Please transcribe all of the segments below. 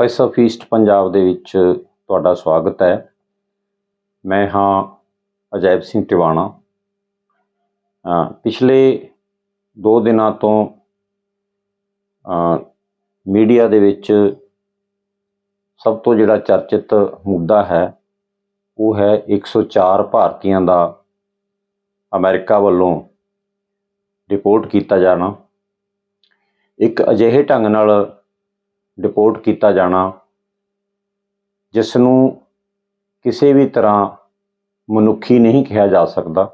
Voice of East Punjab ਦੇ ਵਿੱਚ ਤੁਹਾਡਾ ਸਵਾਗਤ ਹੈ। ਮੈਂ ਹਾਂ ਅਜੈਬ ਸਿੰਘ ਟਿਵਾਣਾ। ਪਿਛਲੇ 2 ਦਿਨਾਂ ਤੋਂ ਮੀਡੀਆ ਦੇ ਵਿੱਚ ਸਭ ਤੋਂ ਜਿਹੜਾ ਚਰਚਿਤ ਮੁੱਦਾ ਹੈ, ਉਹ ਹੈ 104 ਭਾਰਤੀਆਂ ਦਾ ਅਮਰੀਕਾ ਵੱਲੋਂ ਰਿਪੋਰਟ ਕੀਤਾ ਜਾਣਾ। ਇੱਕ ਅਜਿਹੇ ਢੰਗ ਨਾਲ ਡਿਪੋਰਟ ਕੀਤਾ ਜਾਣਾ। ਜਿਸ ਨੂੰ ਕਿਸੇ ਵੀ ਤਰ੍ਹਾਂ ਮਨੁੱਖੀ ਨਹੀਂ ਕਿਹਾ ਜਾ ਸਕਦਾ।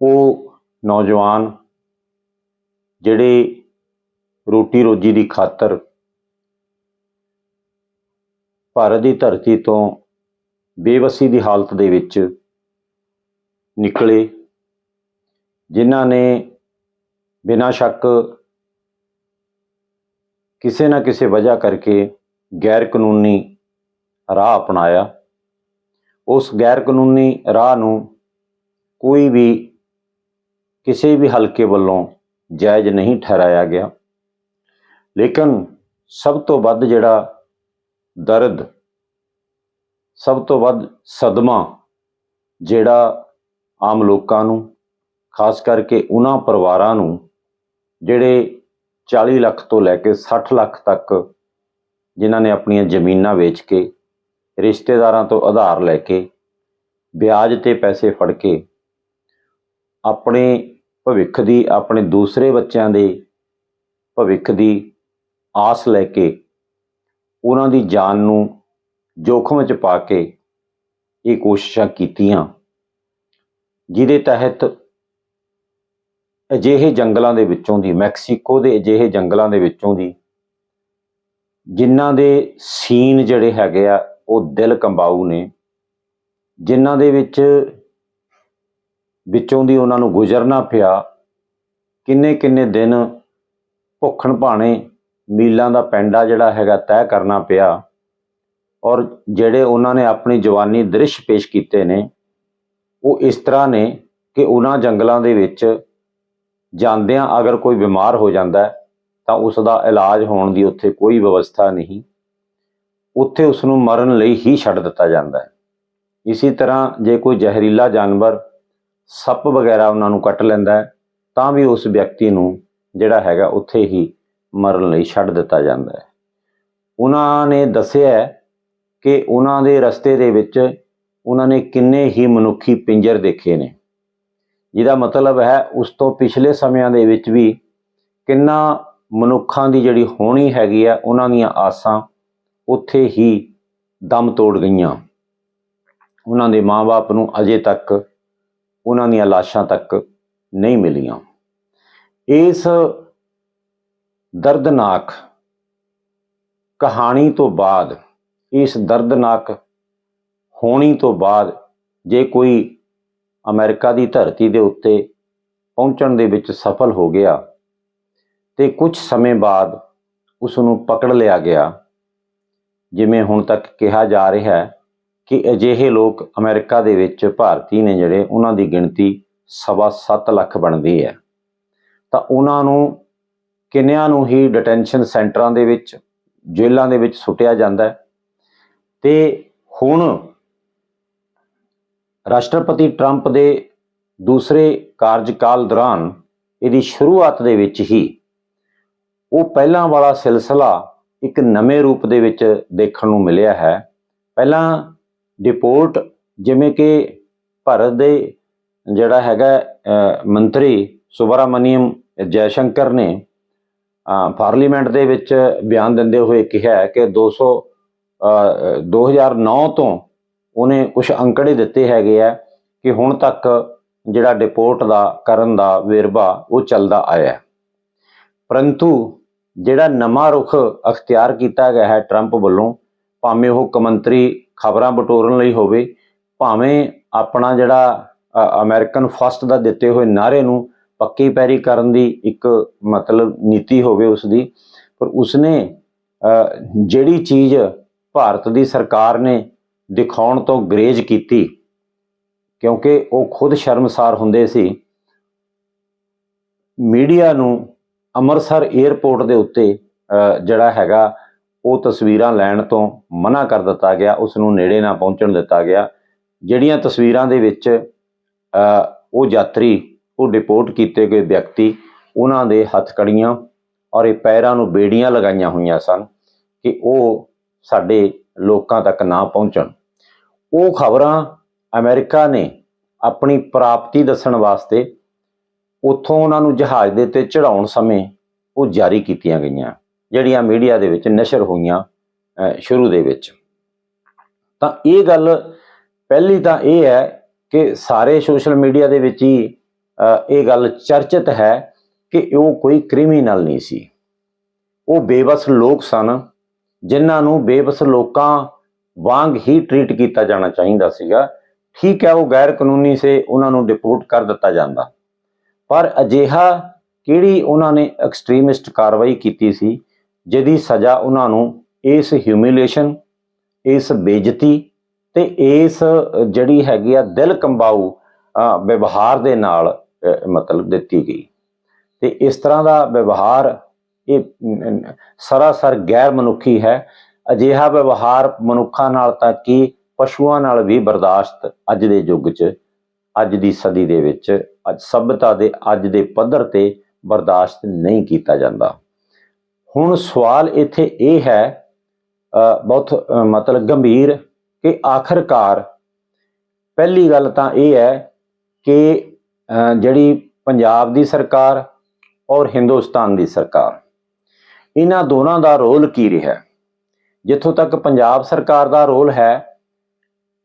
ਉਹ ਨੌਜਵਾਨ ਜਿਹੜੇ ਰੋਟੀ ਰੋਜੀ ਦੀ ਖਾਤਰ ਭਾਰਤ ਦੀ ਧਰਤੀ ਤੋਂ ਬੇਵਸੀ ਦੀ ਹਾਲਤ ਦੇ ਵਿੱਚ ਨਿਕਲੇ, ਜਿਨ੍ਹਾਂ ਨੇ ਬਿਨਾਂ ਸ਼ੱਕ ਕਿਸੇ ਨਾ ਕਿਸੇ ਵਜ੍ਹਾ ਕਰਕੇ ਗੈਰ ਕਾਨੂੰਨੀ ਰਾਹ ਅਪਣਾਇਆ। ਉਸ ਗੈਰ ਕਾਨੂੰਨੀ ਰਾਹ ਨੂੰ ਕੋਈ ਵੀ, ਕਿਸੇ ਵੀ ਹਲਕੇ ਵੱਲੋਂ ਜਾਇਜ਼ ਨਹੀਂ ਠਹਿਰਾਇਆ ਗਿਆ। ਲੇਕਿਨ ਸਭ ਤੋਂ ਵੱਧ ਜਿਹੜਾ ਦਰਦ, ਸਭ ਤੋਂ ਵੱਧ ਸਦਮਾ ਜਿਹੜਾ ਆਮ ਲੋਕਾਂ ਨੂੰ, ਖਾਸ ਕਰਕੇ ਉਹਨਾਂ ਪਰਿਵਾਰਾਂ ਨੂੰ, ਜਿਹੜੇ 40 ਲੱਖ ਤੋਂ ਲੈ ਕੇ 60 ਲੱਖ ਤੱਕ ਜਿਨ੍ਹਾਂ ਨੇ ਆਪਣੀਆਂ ਜ਼ਮੀਨਾਂ ਵੇਚ ਕੇ, ਰਿਸ਼ਤੇਦਾਰਾਂ ਤੋਂ ਆਧਾਰ ਲੈ ਕੇ, ਵਿਆਜ ਤੇ ਪੈਸੇ ਫੜ ਕੇ ਆਪਣੇ ਭਵਿੱਖ ਦੀ, ਆਪਣੇ ਦੂਸਰੇ ਬੱਚਿਆਂ ਦੇ ਭਵਿੱਖ ਦੀ ਆਸ ਲੈ ਕੇ ਉਹਨਾਂ ਦੀ ਜਾਨ ਨੂੰ ਜੋਖਮ ਵਿੱਚ ਪਾ ਕੇ ਇਹ ਕੋਸ਼ਿਸ਼ਾਂ ਕੀਤੀਆਂ, ਜਿਹਦੇ ਤਹਿਤ ਅਜਿਹੇ ਜੰਗਲਾਂ ਦੇ ਵਿੱਚੋਂ ਦੀ, ਮੈਕਸੀਕੋ ਦੇ ਅਜਿਹੇ ਜੰਗਲਾਂ ਦੇ ਵਿੱਚੋਂ ਦੀ, ਜਿਨ੍ਹਾਂ ਦੇ ਸੀਨ ਜਿਹੜੇ ਹੈਗੇ ਆ, ਉਹ ਦਿਲ ਕੰਬਾਊ ਨੇ, ਜਿਨ੍ਹਾਂ ਦੇ ਵਿੱਚ ਵਿੱਚੋਂ ਦੀ ਉਹਨਾਂ ਨੂੰ ਗੁਜ਼ਰਨਾ ਪਿਆ ਕਿੰਨੇ ਕਿੰਨੇ ਦਿਨ ਭੁੱਖਣ ਭਾਣੇ ਮੀਲਾਂ ਦਾ ਪੈਂਡਾ ਜਿਹੜਾ ਹੈਗਾ ਤੈਅ ਕਰਨਾ ਪਿਆ, ਔਰ ਜਿਹੜੇ ਉਹਨਾਂ ਨੇ ਆਪਣੀ ਜਵਾਨੀ ਦ੍ਰਿਸ਼ ਪੇਸ਼ ਕੀਤੇ ਨੇ, ਉਹ ਇਸ ਤਰ੍ਹਾਂ ਨੇ ਕਿ ਉਹਨਾਂ ਜੰਗਲਾਂ ਦੇ ਵਿੱਚ ਜਾਂਦਿਆਂ ਅਗਰ ਕੋਈ ਬਿਮਾਰ ਹੋ ਜਾਂਦਾ ਤਾਂ ਉਸ ਦਾ ਇਲਾਜ ਹੋਣ ਦੀ ਉੱਥੇ ਕੋਈ ਵਿਵਸਥਾ ਨਹੀਂ। ਉੱਥੇ ਉਸ ਨੂੰ ਮਰਨ ਲਈ ਹੀ ਛੱਡ ਦਿੱਤਾ ਜਾਂਦਾ ਹੈ। ਇਸੇ ਤਰ੍ਹਾਂ ਜੇ ਕੋਈ ਜ਼ਹਿਰੀਲਾ ਜਾਨਵਰ ਸੱਪ ਵਗੈਰਾ ਉਹਨਾਂ ਨੂੰ ਕੱਟ ਲੈਂਦਾ ਹੈ, ਤਾਂ ਵੀ ਉਸ ਵਿਅਕਤੀ ਨੂੰ ਜਿਹੜਾ ਹੈਗਾ ਉੱਥੇ ਹੀ ਮਰਨ ਲਈ ਛੱਡ ਦਿੱਤਾ ਜਾਂਦਾ ਹੈ। ਉਹਨਾਂ ਨੇ ਦੱਸਿਆ ਕਿ ਉਹਨਾਂ ਦੇ ਰਸਤੇ ਦੇ ਵਿੱਚ ਉਹਨਾਂ ਨੇ ਕਿੰਨੇ ਹੀ ਮਨੁੱਖੀ ਪਿੰਜਰ ਦੇਖੇ ਨੇ। ਜਿਹਦਾ ਮਤਲਬ ਹੈ ਉਸ ਤੋਂ ਪਿਛਲੇ ਸਮਿਆਂ ਦੇ ਵਿੱਚ ਵੀ ਕਿੰਨਾ ਮਨੁੱਖਾਂ ਦੀ ਜਿਹੜੀ ਹੋਣੀ ਹੈਗੀ ਆ, ਉਹਨਾਂ ਦੀਆਂ ਆਸਾਂ ਉੱਥੇ ਹੀ ਦਮ ਤੋੜ ਗਈਆਂ। ਉਹਨਾਂ ਦੇ ਮਾਪੇ ਨੂੰ ਅਜੇ ਤੱਕ ਉਹਨਾਂ ਦੀਆਂ ਲਾਸ਼ਾਂ ਤੱਕ ਨਹੀਂ ਮਿਲੀਆਂ। ਇਸ ਦਰਦਨਾਕ ਕਹਾਣੀ ਤੋਂ ਬਾਅਦ, ਇਸ ਦਰਦਨਾਕ ਹੋਣੀ ਤੋਂ ਬਾਅਦ ਜੇ ਕੋਈ ਅਮਰੀਕਾ ਦੀ ਧਰਤੀ ਦੇ ਉੱਤੇ ਪਹੁੰਚਣ ਦੇ ਵਿੱਚ ਸਫਲ ਹੋ ਗਿਆ ਤੇ ਕੁਝ ਸਮੇਂ ਬਾਅਦ ਉਸ ਨੂੰ ਪਕੜ ਲਿਆ ਗਿਆ, ਜਿਵੇਂ ਹੁਣ ਤੱਕ ਕਿਹਾ ਜਾ ਰਿਹਾ ਹੈ ਕਿ ਅਜਿਹੇ ਲੋਕ ਅਮਰੀਕਾ ਦੇ ਵਿੱਚ ਭਾਰਤੀ ਨੇ ਜਿਹੜੇ ਉਹਨਾਂ ਦੀ ਗਿਣਤੀ ਸਵਾ ਸੱਤ ਲੱਖ ਬਣਦੀ ਹੈ। ਤਾਂ ਉਹਨਾਂ ਨੂੰ ਕਿੰਨਿਆਂ ਨੂੰ ਹੀ ਡਿਟੈਂਸ਼ਨ ਸੈਂਟਰਾਂ ਦੇ ਵਿੱਚ, ਜੇਲ੍ਹਾਂ ਦੇ ਵਿੱਚ ਸੁੱਟਿਆ ਜਾਂਦਾ ਹੈ ਤੇ ਹੁਣ ਰਾਸ਼ਟਰਪਤੀ ਟਰੰਪ ਦੇ ਦੂਸਰੇ ਕਾਰਜਕਾਲ ਦੌਰਾਨ ਇਹਦੀ ਸ਼ੁਰੂਆਤ ਦੇ ਵਿੱਚ ਹੀ ਉਹ ਪਹਿਲਾਂ ਵਾਲਾ ਸਿਲਸਿਲਾ ਇੱਕ ਨਵੇਂ ਰੂਪ ਦੇ ਵਿੱਚ ਦੇਖਣ ਨੂੰ ਮਿਲਿਆ ਹੈ। ਪਹਿਲਾਂ ਡਿਪੋਰਟ ਜਿਵੇਂ ਕਿ ਭਾਰਤ ਦੇ ਜਿਹੜਾ ਹੈਗਾ ਮੰਤਰੀ ਸੁਬਰਾਮਨੀਅਮ ਜੈਸ਼ੰਕਰ ਨੇ ਪਾਰਲੀਮੈਂਟ ਦੇ ਵਿੱਚ ਬਿਆਨ ਦਿੰਦੇ ਹੋਏ ਕਿਹਾ ਹੈ ਕਿ 200 ਅਹ, 2009 ਤੋਂ ਉਹਨੇ ਕੁਝ ਅੰਕੜੇ ਦਿੱਤੇ ਹੈਗੇ ਆ ਕਿ ਹੁਣ ਤੱਕ ਜਿਹੜਾ ਡਿਪੋਰਟ ਦਾ ਕਰਨ ਦਾ ਵੇਰਵਾ ਉਹ ਚੱਲਦਾ ਆਇਆ ਪਰੰਤੂ ਜਿਹੜਾ ਨਵਾਂ ਰੁਖ ਅਖਤਿਆਰ ਕੀਤਾ ਗਿਆ ਹੈ ਟਰੰਪ ਵੱਲੋਂ ਭਾਵੇਂ ਉਹ ਕਮੰਤਰੀ ਖਬਰਾਂ ਬਟੋਰਨ ਲਈ ਹੋਵੇ ਭਾਵੇਂ ਆਪਣਾ ਜਿਹੜਾ ਅ, ਅਮਰੀਕਨ ਫਸਟ ਦਾ ਦਿੱਤੇ ਹੋਏ ਨਾਰੇ ਨੂੰ ਪੱਕੀ ਪੈਰੀ ਕਰਨ ਦੀ ਇੱਕ ਮਤਲਬ ਨੀਤੀ ਹੋਵੇ ਉਸ ਦੀ ਪਰ ਉਸਨੇ ਜਿਹੜੀ ਚੀਜ਼ ਭਾਰਤ ਦੀ ਸਰਕਾਰ ਨੇ ਦਿਖਾਉਣ ਤੋਂ ਗਰੇਜ ਕੀਤੀ, ਕਿਉਂਕਿ ਉਹ ਖੁਦ ਸ਼ਰਮਸਾਰ ਹੁੰਦੇ ਸੀ। ਮੀਡੀਆ ਨੂੰ ਅੰਮ੍ਰਿਤਸਰ 에ਅਰਪੋਰਟ ਦੇ ਉੱਤੇ ਜਿਹੜਾ ਹੈਗਾ, ਉਹ ਤਸਵੀਰਾਂ ਲੈਣ ਤੋਂ ਮਨਾ ਕਰ ਦਿੱਤਾ ਗਿਆ ਉਸ ਨੂੰ ਨੇੜੇ ਨਾ ਪਹੁੰਚਣ ਦਿੱਤਾ ਗਿਆ। ਜਿਹੜੀਆਂ ਤਸਵੀਰਾਂ ਦੇ ਵਿੱਚ ਉਹ ਯਾਤਰੀ, ਉਹ ਡਿਪੋਰਟ ਕੀਤੇ ਗਏ ਵਿਅਕਤੀ, ਉਹਨਾਂ ਦੇ ਹੱਥਕੜੀਆਂ ਔਰ ਇਹ ਪੈਰਾਂ ਨੂੰ ਬੇੜੀਆਂ ਲਗਾਈਆਂ ਹੋਈਆਂ ਸਨ ਕਿ ਉਹ ਸਾਡੇ ਲੋਕਾਂ ਤੱਕ ਨਾ ਪਹੁੰਚਣ। ਉਹ ਖਬਰਾਂ ਅਮਰੀਕਾ ਨੇ ਆਪਣੀ ਪ੍ਰਾਪਤੀ ਦੱਸਣ ਵਾਸਤੇ ਉੱਥੋਂ ਉਹਨਾਂ ਨੂੰ ਜਹਾਜ਼ ਦੇ ਉੱਤੇ ਚੜਾਉਣ ਸਮੇਂ ਉਹ ਜਾਰੀ ਕੀਤੀਆਂ ਗਈਆਂ, ਜਿਹੜੀਆਂ ਮੀਡੀਆ ਦੇ ਵਿੱਚ ਨਸ਼ਰ ਹੋਈਆਂ ਸ਼ੁਰੂ ਦੇ ਵਿੱਚ। ਤਾਂ ਇਹ ਗੱਲ ਪਹਿਲੀ ਤਾਂ ਇਹ ਹੈ ਕਿ ਸਾਰੇ ਸੋਸ਼ਲ ਮੀਡੀਆ ਦੇ ਵਿੱਚ ਹੀ ਇਹ ਗੱਲ ਚਰਚਿਤ ਹੈ ਕਿ ਉਹ ਕੋਈ ਕ੍ਰਿਮੀਨਲ ਨਹੀਂ ਸੀ। ਉਹ ਬੇਬਸ ਲੋਕ ਸਨ ਜਿਨ੍ਹਾਂ ਨੂੰ ਬੇਬਸ ਲੋਕਾਂ ਵਾਂਗ ਹੀ ਟਰੀਟ ਕੀਤਾ ਜਾਣਾ ਚਾਹੀਦਾ ਸੀਗਾ, ਠੀਕ ਹੈ, ਉਹ ਗੈਰ ਕਾਨੂੰਨੀ ਸੇ ਉਹਨਾਂ ਨੂੰ ਡਿਪੋਰਟ ਕਰ ਦਿੱਤਾ ਜਾਂਦਾ। ਪਰ ਅਜਿਹਾ ਕਿਹੜੀ ਉਹਨਾਂ ਨੇ ਐਕਸਟ੍ਰੀਮਿਸਟ ਕਾਰਵਾਈ ਕੀਤੀ ਸੀ, ਜਿਹਦੀ ਸਜ਼ਾ ਉਹਨਾਂ ਨੂੰ ਇਸ ਹਿਊਮਿਲੇਸ਼ਨ ਇਸ ਬੇਇੱਜ਼ਤੀ ਤੇ ਇਸ ਜਿਹੜੀ ਹੈਗੀ ਆ ਦਿਲ ਕੰਬਾਊ ਵਿਵਹਾਰ ਦੇ ਨਾਲ ਮਤਲਬ ਦਿੱਤੀ ਗਈ। ਤੇ ਇਸ ਤਰ੍ਹਾਂ ਦਾ ਵਿਵਹਾਰ ਇਹ ਸਰਾਸਰ ਗੈਰ ਮਨੁੱਖੀ ਹੈ। ਅਜਿਹਾ ਵਿਵਹਾਰ ਮਨੁੱਖਾਂ ਨਾਲ ਤਾਂ ਕੀ, ਪਸ਼ੂਆਂ ਨਾਲ ਵੀ ਬਰਦਾਸ਼ਤ ਅੱਜ ਦੇ ਯੁੱਗ 'ਚ, ਅੱਜ ਦੀ ਸਦੀ ਦੇ ਵਿੱਚ, ਅੱਜ ਸਭ్యਤਾ ਦੇ, ਅੱਜ ਦੇ ਪੱਧਰ ਤੇ ਬਰਦਾਸ਼ਤ ਨਹੀਂ ਕੀਤਾ ਜਾਂਦਾ। ਹੁਣ ਸਵਾਲ ਇੱਥੇ ਇਹ ਹੈ ਬਹੁਤ ਮਤਲਬ ਗੰਭੀਰ ਕਿ ਆਖਰਕਾਰ ਪਹਿਲੀ ਗੱਲ ਤਾਂ ਇਹ ਹੈ ਕਿ ਜਿਹੜੀ ਪੰਜਾਬ ਦੀ ਸਰਕਾਰ ਔਰ ਹਿੰਦੁਸਤਾਨ ਦੀ ਸਰਕਾਰ ਇਹਨਾਂ ਦੋਨਾਂ ਦਾ ਰੋਲ ਕੀ ਰਿਹਾ? ਜਿੱਥੋਂ ਤੱਕ ਪੰਜਾਬ ਸਰਕਾਰ ਦਾ ਰੋਲ ਹੈ,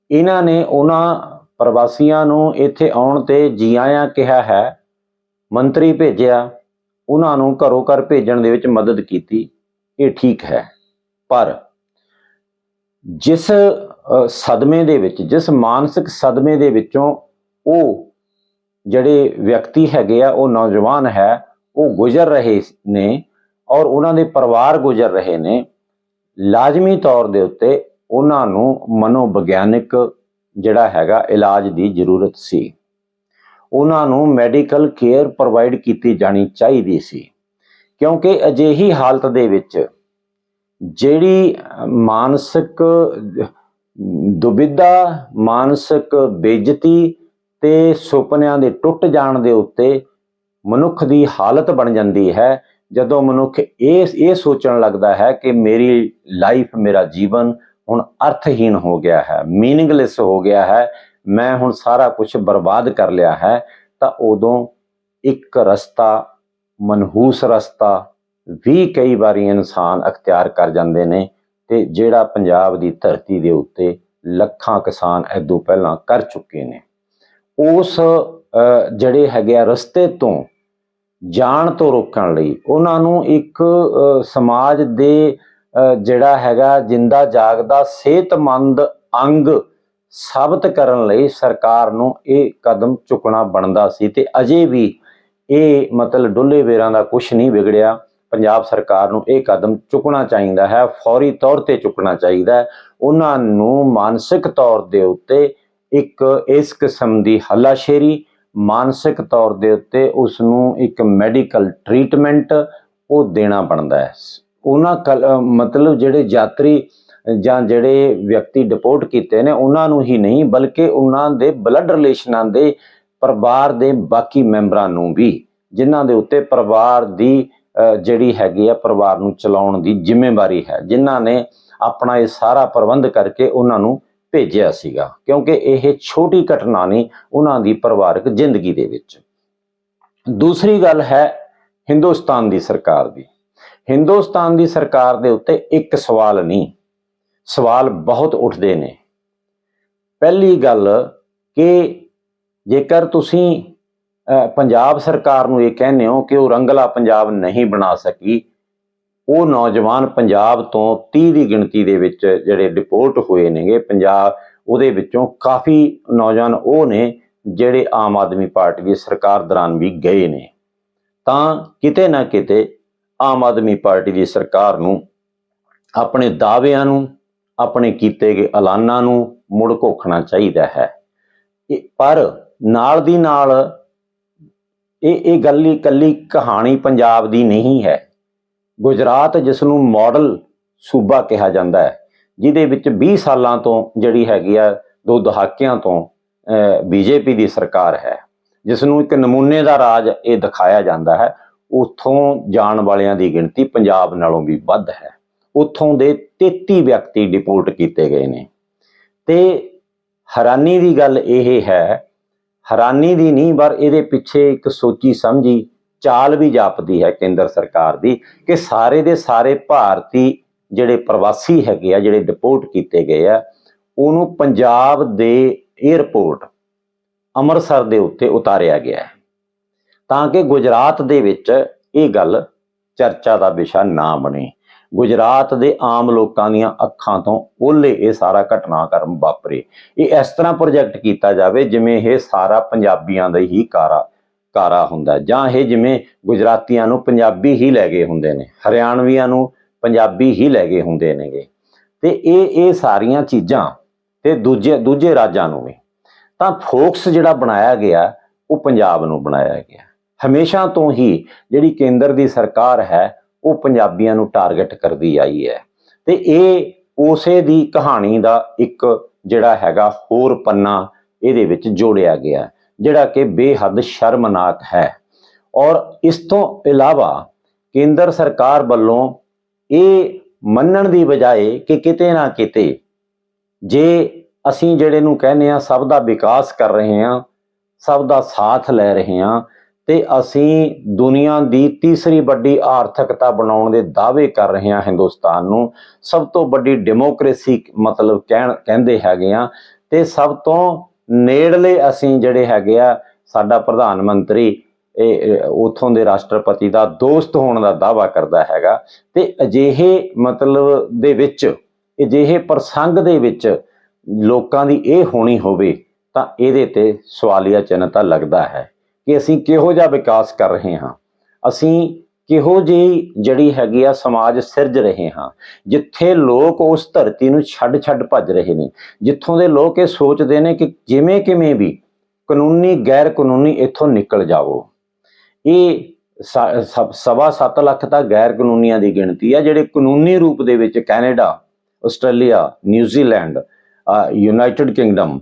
ਇਹਨਾਂ ਨੇ ਉਹਨਾਂ ਪ੍ਰਵਾਸੀਆਂ ਨੂੰ ਇੱਥੇ ਆਉਣ ਤੇ ਜੀ ਆਇਆਂ ਕਿਹਾ ਹੈ, ਮੰਤਰੀ ਭੇਜਿਆ, ਉਹਨਾਂ ਨੂੰ ਘਰੋਂ ਘਰ ਭੇਜਣ ਦੇ ਵਿੱਚ ਮਦਦ ਕੀਤੀ, ਇਹ ਠੀਕ ਹੈ। ਪਰ ਜਿਸ ਸਦਮੇ ਦੇ ਵਿੱਚ, ਜਿਸ ਮਾਨਸਿਕ ਸਦਮੇ ਦੇ ਵਿੱਚੋਂ ਉਹ ਜਿਹੜੇ ਵਿਅਕਤੀ ਹੈਗੇ ਆ, ਉਹ ਨੌਜਵਾਨ ਹੈ, ਉਹ ਗੁਜ਼ਰ ਰਹੇ ਨੇ ਔਰ ਉਹਨਾਂ ਦੇ ਪਰਿਵਾਰ ਗੁਜ਼ਰ ਰਹੇ ਨੇ, ਲਾਜ਼ਮੀ ਤੌਰ ਦੇ ਉੱਤੇ ਉਹਨਾਂ ਨੂੰ ਮਨੋਵਿਗਿਆਨਿਕ ਜਿਹੜਾ ਹੈਗਾ ਇਲਾਜ ਦੀ ਜ਼ਰੂਰਤ ਸੀ। ਉਹਨਾਂ ਨੂੰ ਮੈਡੀਕਲ ਕੇਅਰ ਪ੍ਰੋਵਾਈਡ ਕੀਤੀ ਜਾਣੀ ਚਾਹੀਦੀ ਸੀ, ਕਿਉਂਕਿ ਅਜਿਹੀ ਹਾਲਤ ਦੇ ਵਿੱਚ ਜਿਹੜੀ ਮਾਨਸਿਕ ਦੁਬਿਧਾ ਮਾਨਸਿਕ ਬੇਇੱਜ਼ਤੀ ਤੇ ਸੁਪਨਿਆਂ ਦੇ ਟੁੱਟ ਜਾਣ ਦੇ ਉੱਤੇ ਮਨੁੱਖ ਦੀ ਹਾਲਤ ਬਣ ਜਾਂਦੀ ਹੈ ਜਦੋਂ ਮਨੁੱਖ ਇਹ ਇਹ ਸੋਚਣ ਲੱਗਦਾ ਹੈ ਕਿ ਮੇਰੀ ਲਾਈਫ ਮੇਰਾ ਜੀਵਨ ਹੁਣ ਅਰਥਹੀਨ ਹੋ ਗਿਆ ਹੈ ਮੀਨਿੰਗਲੈਸ ਹੋ ਗਿਆ ਹੈ, ਮੈਂ ਹੁਣ ਸਾਰਾ ਕੁਝ ਬਰਬਾਦ ਕਰ ਲਿਆ ਹੈ, ਤਾਂ ਉਦੋਂ ਇੱਕ ਰਸਤਾ, ਮਨਹੂਸ ਰਸਤਾ ਵੀ ਕਈ ਵਾਰੀ ਇਨਸਾਨ ਅਖਤਿਆਰ ਕਰ ਜਾਂਦੇ ਨੇ ਤੇ ਜਿਹੜਾ ਪੰਜਾਬ ਦੀ ਧਰਤੀ ਦੇ ਉੱਤੇ ਲੱਖਾਂ ਕਿਸਾਨ ਐਦੋਂ ਪਹਿਲਾਂ ਕਰ ਚੁੱਕੇ ਨੇ। ਉਸ ਜਿਹੜੇ ਹੈਗੇ ਆ ਰਸਤੇ ਤੋਂ ਜਾਣ ਤੋਂ ਰੋਕਣ ਲਈ। ਉਹਨਾਂ ਨੂੰ ਇੱਕ ਸਮਾਜ ਦੇ ਜਿਹੜਾ ਹੈਗਾ, ਜਿੰਦਾ ਜਾਗਦਾ, ਸਿਹਤਮੰਦ ਅੰਗ ਸਾਬਤ ਕਰਨ ਲਈ ਸਰਕਾਰ ਨੂੰ ਇਹ ਕਦਮ ਚੁੱਕਣਾ ਬਣਦਾ ਸੀ ਤੇ ਅਜੇ ਵੀ ਇਹ ਮਤਲਬ ਡੁੱਲੇ ਵੇਰਾਂ ਦਾ ਕੁਝ ਨਹੀਂ ਵਿਗੜਿਆ। ਪੰਜਾਬ ਸਰਕਾਰ ਨੂੰ ਇਹ ਕਦਮ ਚੁੱਕਣਾ ਚਾਹੀਦਾ ਹੈ, ਫੌਰੀ ਤੌਰ ਤੇ ਚੁੱਕਣਾ ਚਾਹੀਦਾ ਹੈ। ਉਹਨਾਂ ਨੂੰ ਮਾਨਸਿਕ ਤੌਰ ਦੇ ਉੱਤੇ ਇੱਕ ਇਸ ਕਿਸਮ ਦੀ ਹੱਲਾਸ਼ੇਰੀ ਮਾਨਸਿਕ ਤੌਰ ਦੇ ਉੱਤੇ ਉਸ ਨੂੰ ਇੱਕ ਮੈਡੀਕਲ ਟ੍ਰੀਟਮੈਂਟ ਉਹ ਦੇਣਾ ਬਣਦਾ ਹੈ। ਉਹਨਾਂ ਕਲ- ਮਤਲਬ ਜਿਹੜੇ ਯਾਤਰੀ ਜਾਂ ਜਿਹੜੇ ਵਿਅਕਤੀ ਡਿਪੋਰਟ ਕੀਤੇ ਨੇ, ਉਹਨਾਂ ਨੂੰ ਹੀ ਨਹੀਂ, ਬਲਕਿ ਉਹਨਾਂ ਦੇ ਬਲੱਡ ਰਿਲੇਸ਼ਨਾਂ ਦੇ ਪਰਿਵਾਰ ਦੇ ਬਾਕੀ ਮੈਂਬਰਾਂ ਨੂੰ ਵੀ, ਜਿਨ੍ਹਾਂ ਦੇ ਉੱਤੇ ਪਰਿਵਾਰ ਦੀ ਜਿਹੜੀ ਹੈਗੀ ਆ, ਪਰਿਵਾਰ ਨੂੰ ਚਲਾਉਣ ਦੀ ਜ਼ਿੰਮੇਵਾਰੀ ਹੈ। ਜਿਨ੍ਹਾਂ ਨੇ ਆਪਣਾ ਇਹ ਸਾਰਾ ਪ੍ਰਬੰਧ ਕਰਕੇ ਉਹਨਾਂ ਨੂੰ ਭੇਜਿਆ ਸੀਗਾ ਕਿਉਂਕਿ ਇਹ ਛੋਟੀ ਘਟਨਾ ਨਹੀਂ ਉਹਨਾਂ ਦੀ ਪਰਿਵਾਰਕ ਜ਼ਿੰਦਗੀ ਦੇ ਵਿੱਚ। ਦੂਸਰੀ ਗੱਲ ਹੈ ਹਿੰਦੁਸਤਾਨ ਦੀ ਸਰਕਾਰ ਦੀ। ਹਿੰਦੁਸਤਾਨ ਦੀ ਸਰਕਾਰ ਦੇ ਉੱਤੇ ਇੱਕ ਸਵਾਲ ਨਹੀਂ ਸਵਾਲ ਬਹੁਤ ਉੱਠਦੇ ਨੇ। ਪਹਿਲੀ ਗੱਲ ਕਿ ਜੇਕਰ ਤੁਸੀਂ ਅਹ, ਪੰਜਾਬ ਸਰਕਾਰ ਨੂੰ ਇਹ ਕਹਿੰਦੇ ਹੋ ਕਿ ਉਹ ਰੰਗਲਾ ਪੰਜਾਬ ਨਹੀਂ ਬਣਾ ਸਕੀ ਉਹ ਨੌਜਵਾਨ ਪੰਜਾਬ ਤੋਂ 30 ਦੀ ਗਿਣਤੀ ਦੇ ਵਿੱਚ ਜਿਹੜੇ ਡਿਪੋਰਟ ਹੋਏ ਨੇਗੇ, ਪੰਜਾਬ ਉਹਦੇ ਵਿੱਚੋਂ ਕਾਫੀ ਨੌਜਵਾਨ ਉਹ ਨੇ ਜਿਹੜੇ ਆਮ ਆਦਮੀ ਪਾਰਟੀ ਦੀ ਸਰਕਾਰ ਦੌਰਾਨ ਵੀ ਗਏ ਨੇ। ਤਾਂ ਕਿਤੇ ਨਾ ਕਿਤੇ ਆਮ ਆਦਮੀ ਪਾਰਟੀ ਦੀ ਸਰਕਾਰ ਨੂੰ ਆਪਣੇ ਦਾਅਵਿਆਂ ਨੂੰ, ਆਪਣੇ ਕੀਤੇ ਗਏ ਐਲਾਨਾਂ ਨੂੰ ਮੁੜ ਘੋਖਣਾ ਚਾਹੀਦਾ ਹੈ। ਇਹ- ਪਰ ਨਾਲ ਦੀ ਨਾਲ ਇਹ ਇਹ ਗੱਲ ਇਕੱਲੀ ਕਹਾਣੀ ਪੰਜਾਬ ਦੀ ਨਹੀਂ ਹੈ। ਗੁਜਰਾਤ ਜਿਸ ਨੂੰ ਮਾਡਲ ਸੂਬਾ ਕਿਹਾ ਜਾਂਦਾ ਹੈ, ਜਿਹਦੇ ਵਿੱਚ 20 ਸਾਲਾਂ ਤੋਂ ਜਿਹੜੀ ਹੈਗੀ ਆ, ਦੋ ਦਹਾਕਿਆਂ ਤੋਂ ਬੀਜੇਪੀ ਦੀ ਸਰਕਾਰ ਹੈ ਜਿਸ ਨੂੰ ਇੱਕ ਨਮੂਨੇ ਦਾ ਰਾਜ ਇਹ ਦਿਖਾਇਆ ਜਾਂਦਾ ਹੈ, ਉੱਥੋਂ ਜਾਣ ਵਾਲਿਆਂ ਦੀ ਗਿਣਤੀ ਪੰਜਾਬ ਨਾਲੋਂ ਵੀ ਵੱਧ ਹੈ। ਉੱਥੋਂ ਦੇ 33 ਵਿਅਕਤੀ ਡਿਪੋਰਟ ਕੀਤੇ ਗਏ ਨੇ। ਤੇ ਹੈਰਾਨੀ ਦੀ ਗੱਲ ਇਹ ਹੈ, ਹੈਰਾਨੀ ਦੀ ਨਹੀਂ, ਪਰ ਇਹਦੇ ਪਿੱਛੇ ਇੱਕ ਸੋਚੀ ਸਮਝੀ ਚਾਲ ਵੀ ਜਾਪਦੀ ਹੈ ਕੇਂਦਰ ਸਰਕਾਰ ਦੀ ਕਿ ਸਾਰੇ ਦੇ ਸਾਰੇ ਭਾਰਤੀ ਜਿਹੜੇ ਪ੍ਰਵਾਸੀ ਹੈਗੇ ਆ, ਜਿਹੜੇ ਡਿਪੋਰਟ ਕੀਤੇ ਗਏ ਆ, ਉਹਨੂੰ ਪੰਜਾਬ ਦੇ 에ਅਰਪੋਰਟ ਅੰਮ੍ਰਿਤਸਰ ਦੇ ਉੱਤੇ ਉਤਾਰਿਆ ਗਿਆ ਹੈ। ਤਾਂ ਕਿ ਗੁਜਰਾਤ ਦੇ ਵਿੱਚ ਇਹ ਗੱਲ ਚਰਚਾ ਦਾ ਵਿਸ਼ਾ ਨਾ ਬਣੇ। ਗੁਜਰਾਤ ਦੇ ਆਮ ਲੋਕਾਂ ਦੀਆਂ ਅੱਖਾਂ ਤੋਂ ਓਲੇ ਇਹ ਸਾਰਾ ਘਟਨਾਕ੍ਰਮ ਵਾਪਰੇ। ਇਹ ਇਸ ਤਰ੍ਹਾਂ ਪ੍ਰੋਜੈਕਟ ਕੀਤਾ ਜਾਵੇ ਜਿਵੇਂ ਇਹ ਸਾਰਾ ਪੰਜਾਬੀਆਂ ਦਾ ਹੀ ਕਾਰਾ ਕਾਰਾ ਹੁੰਦਾ ਜਾਂ ਇਹ ਜਿਵੇਂ ਗੁਜਰਾਤੀਆਂ ਨੂੰ ਪੰਜਾਬੀ ਹੀ ਲੈ ਗਏ ਹੁੰਦੇ ਨੇ, ਹਰਿਆਣਵੀਆਂ ਨੂੰ ਪੰਜਾਬੀ ਹੀ ਲੈ ਗਏ ਹੁੰਦੇ ਨੇਗੇ। ਤੇ ਇਹ ਇਹ ਸਾਰੀਆਂ ਚੀਜ਼ਾਂ ਤੇ ਦੂਜੇ ਦੂਜੇ ਰਾਜਾਂ ਨੂੰ ਵੀ। ਤਾਂ ਫੋਕਸ ਜਿਹੜਾ ਬਣਾਇਆ ਗਿਆ, ਉਹ ਪੰਜਾਬ ਨੂੰ ਬਣਾਇਆ ਗਿਆ। ਹਮੇਸ਼ਾ ਤੋਂ ਹੀ ਜਿਹੜੀ ਕੇਂਦਰ ਦੀ ਸਰਕਾਰ ਹੈ, ਉਹ ਪੰਜਾਬੀਆਂ ਨੂੰ ਟਾਰਗੇਟ ਕਰਦੀ ਆਈ ਹੈ। ਤੇ ਇਹ ਉਸੇ ਦੀ ਕਹਾਣੀ ਦਾ ਇੱਕ ਜਿਹੜਾ ਹੈਗਾ ਹੋਰ ਪੰਨਾ ਇਹਦੇ ਵਿੱਚ ਜੋੜਿਆ ਗਿਆ। ਜਿਹੜਾ ਕਿ ਬੇਹੱਦ ਸ਼ਰਮਨਾਕ ਹੈ। ਔਰ ਇਸ ਤੋਂ ਇਲਾਵਾ ਕੇਂਦਰ ਸਰਕਾਰ ਵੱਲੋਂ ਇਹ ਮੰਨਣ ਦੀ ਬਜਾਏ ਕਿ ਕਿਤੇ ਨਾ ਕਿਤੇ ਜੇ ਅਸੀਂ ਜਿਹੜੇ ਨੂੰ ਕਹਿੰਦੇ ਆ ਸਭ ਦਾ ਵਿਕਾਸ ਕਰ ਰਹੇ ਹਾਂ, ਸਭ ਦਾ ਸਾਥ ਲੈ ਰਹੇ ਹਾਂ, ਤੇ ਅਸੀਂ ਦੁਨੀਆ ਦੀ ਤੀਸਰੀ ਵੱਡੀ ਆਰਥਿਕਤਾ ਬਣਾਉਣ ਦੇ ਦਾਅਵੇ ਕਰ ਰਹੇ ਹਾਂ ਹਿੰਦੁਸਤਾਨ ਨੂੰ, ਸਭ ਤੋਂ ਵੱਡੀ ਡੈਮੋਕ੍ਰੇਸੀ ਮਤਲਬ ਕਹਿਣ, ਕਹਿੰਦੇ ਹੈਗੇ ਆ ਤੇ ਸਭ ਤੋਂ ਨੇੜਲੇ ਅਸੀਂ ਜਿਹੜੇ ਹੈਗੇ ਆ, ਸਾਡਾ ਪ੍ਰਧਾਨ ਮੰਤਰੀ, ਇਹ ਉਥੋਂ ਦੇ ਰਾਸ਼ਟਰਪਤੀ ਦਾ ਦੋਸਤ ਹੋਣ ਦਾ ਦਾਅਵਾ ਕਰਦਾ ਹੈਗਾ। ਤੇ ਅਜਿਹੇ ਮਤਲਬ ਦੇ ਵਿੱਚ, ਅਜਿਹੇ ਪ੍ਰਸੰਗ ਦੇ ਵਿੱਚ ਲੋਕਾਂ ਦੀ ਇਹ ਹੋਣੀ ਹੋਵੇ, ਤਾਂ ਇਹਦੇ ਤੇ ਸਵਾਲੀਆ ਚਿੰਨ੍ਹ ਤਾਂ ਲੱਗਦਾ ਹੈ ਕਿ ਅਸੀਂ ਕਿਹੋ ਜਿਹਾ ਵਿਕਾਸ ਕਰ ਰਹੇ ਹਾਂ। ਅਸੀਂ ਕਿਹੋ ਜਿਹੀ ਜਿਹੜੀ ਹੈਗੀ ਆ ਸਮਾਜ ਸਿਰਜ ਰਹੇ ਹਾਂ ਜਿੱਥੇ ਲੋਕ ਉਸ ਧਰਤੀ ਨੂੰ ਛੱਡ ਛੱਡ ਭੱਜ ਰਹੇ ਨੇ ਜਿੱਥੋਂ ਦੇ ਲੋਕ ਇਹ ਸੋਚਦੇ ਨੇ ਕਿ ਜਿਵੇਂ ਕਿਵੇਂ ਵੀ ਕਾਨੂੰਨੀ ਗੈਰ ਕਾਨੂੰਨੀ ਇੱਥੋਂ ਨਿਕਲ ਜਾਵੋ। ਇਹ ਸ- ਸਵਾ ਸੱਤ ਲੱਖ ਤਾਂ ਗੈਰ ਕਾਨੂੰਨੀਆਂ ਦੀ ਗਿਣਤੀ ਆ ਜਿਹੜੇ ਕਾਨੂੰਨੀ ਰੂਪ ਦੇ ਵਿੱਚ Canada Australia New Zealand United Kingdom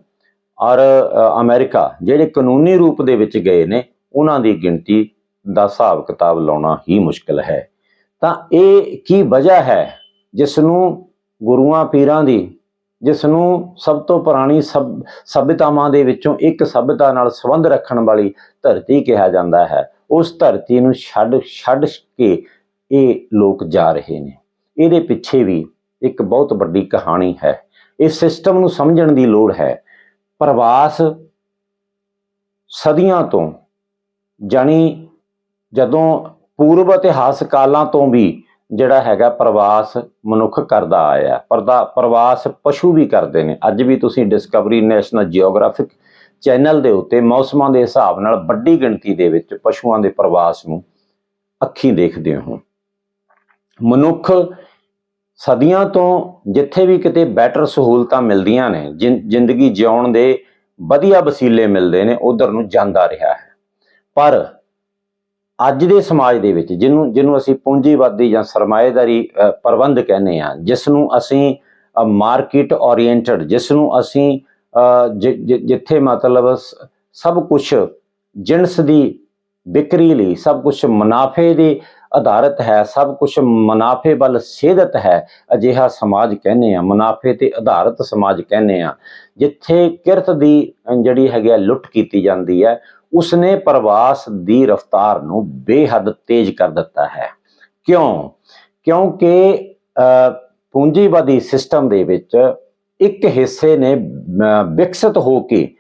ਔਰ ਅ, ਅਮਰੀਕਾ ਜਿਹੜੇ ਕਾਨੂੰਨੀ ਰੂਪ ਦੇ ਵਿੱਚ ਗਏ ਨੇ ਉਹਨਾਂ ਦੀ ਗਿਣਤੀ ਦਾ ਹਿਸਾਬ ਕਿਤਾਬ ਲਾਉਣਾ ਹੀ ਮੁਸ਼ਕਲ ਹੈ। ਤਾਂ ਇਹ ਕੀ ਵਜ੍ਹਾ ਹੈ ਜਿਸ ਨੂੰ ਗੁਰੂਆਂ ਪੀਰਾਂ ਦੀ ਜਿਸ ਨੂੰ ਸਭ ਤੋਂ ਪੁਰਾਣੀ ਸਭ ਸਭਿਤਾਵਾਂ ਦੇ ਵਿੱਚੋਂ ਇੱਕ ਸਭਿਤਾ ਨਾਲ ਸੰਬੰਧ ਰੱਖਣ ਵਾਲੀ ਧਰਤੀ ਕਿਹਾ ਜਾਂਦਾ ਹੈ, ਉਸ ਧਰਤੀ ਨੂੰ ਛੱਡ ਛੱਡ ਕੇ ਇਹ ਲੋਕ ਜਾ ਰਹੇ ਨੇ। ਇਹਦੇ ਪਿੱਛੇ ਵੀ ਇੱਕ ਬਹੁਤ ਵੱਡੀ ਕਹਾਣੀ ਹੈ। ਇਸ ਸਿਸਟਮ ਨੂੰ ਸਮਝਣ ਦੀ ਲੋੜ ਹੈ। ਪ੍ਰਵਾਸ ਸਦੀਆਂ ਤੋਂ ਜਾਣੀ ਜਦੋਂ ਪੂਰਬ ਇਤਿਹਾਸ ਕਾਲਾਂ ਤੋਂ ਵੀ ਜਿਹੜਾ ਹੈਗਾ ਪ੍ਰਵਾਸ ਮਨੁੱਖ ਕਰਦਾ ਆਇਆ, ਪਰਦਾ ਪ੍ਰਵਾਸ ਪਸ਼ੂ ਵੀ ਕਰਦੇ ਨੇ। ਅੱਜ ਵੀ ਤੁਸੀਂ ਡਿਸਕਵਰੀ ਨੈਸ਼ਨਲ ਜੀਓਗ੍ਰਾਫਿਕ ਚੈਨਲ ਦੇ ਉੱਤੇ ਮੌਸਮਾਂ ਦੇ ਹਿਸਾਬ ਨਾਲ ਵੱਡੀ ਗਿਣਤੀ ਦੇ ਵਿੱਚ ਪਸ਼ੂਆਂ ਦੇ ਪ੍ਰਵਾਸ ਨੂੰ ਅੱਖੀਂ ਦੇਖਦੇ ਹੋ। ਮਨੁੱਖ ਸਦੀਆਂ ਤੋਂ ਜਿੱਥੇ ਵੀ ਕਿਤੇ ਬੈਟਰ ਸਹੂਲਤਾਂ ਮਿਲਦੀਆਂ ਨੇ, ਜਿੰ- ਜ਼ਿੰਦਗੀ ਜਿਉਣ ਦੇ ਵਧੀਆ ਵਸੀਲੇ ਮਿਲਦੇ ਨੇ, ਉਧਰ ਨੂੰ ਜਾਂਦਾ ਰਿਹਾ ਹੈ। ਪਰ ਅੱਜ ਦੇ ਸਮਾਜ ਦੇ ਵਿੱਚ ਜਿਹਨੂੰ ਜਿਹਨੂੰ ਅਸੀਂ ਪੂੰਜੀਵਾਦੀ ਜਾਂ ਸਰਮਾਏਦਾਰੀ ਪ੍ਰਬੰਧ ਕਹਿੰਦੇ ਆ ਜਿਸ ਨੂੰ ਅਸੀਂ ਮਾਰਕੀਟ ਓਰੀਐਂਟਡ ਜਿਸ ਨੂੰ ਅਸੀਂ ਜਿੱਥੇ ਮਤਲਬ ਸ- ਸਭ ਕੁਝ ਜਿਣਸ ਦੀ ਵਿਕਰੀ ਲਈ, ਸਭ ਕੁਝ ਮੁਨਾਫੇ ਦੇ ਆਧਾਰਿਤ ਹੈ, ਸਭ ਕੁਝ ਮੁਨਾਫੇ ਵੱਲ ਸੇਧਤ ਹੈ, ਅਜਿਹਾ ਸਮਾਜ ਕਹਿੰਦੇ ਆ ਮੁਨਾਫੇ ਤੇ ਆਧਾਰਿਤ ਸਮਾਜ ਕਹਿੰਦੇ ਆ ਜਿੱਥੇ ਕਿਰਤ ਦੀ ਜਿਹੜੀ ਹੈਗੀ ਆ ਲੁੱਟ ਕੀਤੀ ਜਾਂਦੀ ਹੈ ਉਸਨੇ ਪ੍ਰਵਾਸ ਦੀ ਰਫ਼ਤਾਰ ਨੂੰ ਬੇਹੱਦ ਤੇਜ਼ ਕਰ ਦਿੱਤਾ ਹੈ। ਕਿਉਂ? ਕਿਉਂਕਿ ਅ, ਪੂੰਜੀਵਾਦੀ ਸਿਸਟਮ ਦੇ ਵਿੱਚ ਇੱਕ ਹਿੱਸੇ ਨੇ ਅ, ਵਿਕਸਿਤ ਹੋ ਕੇ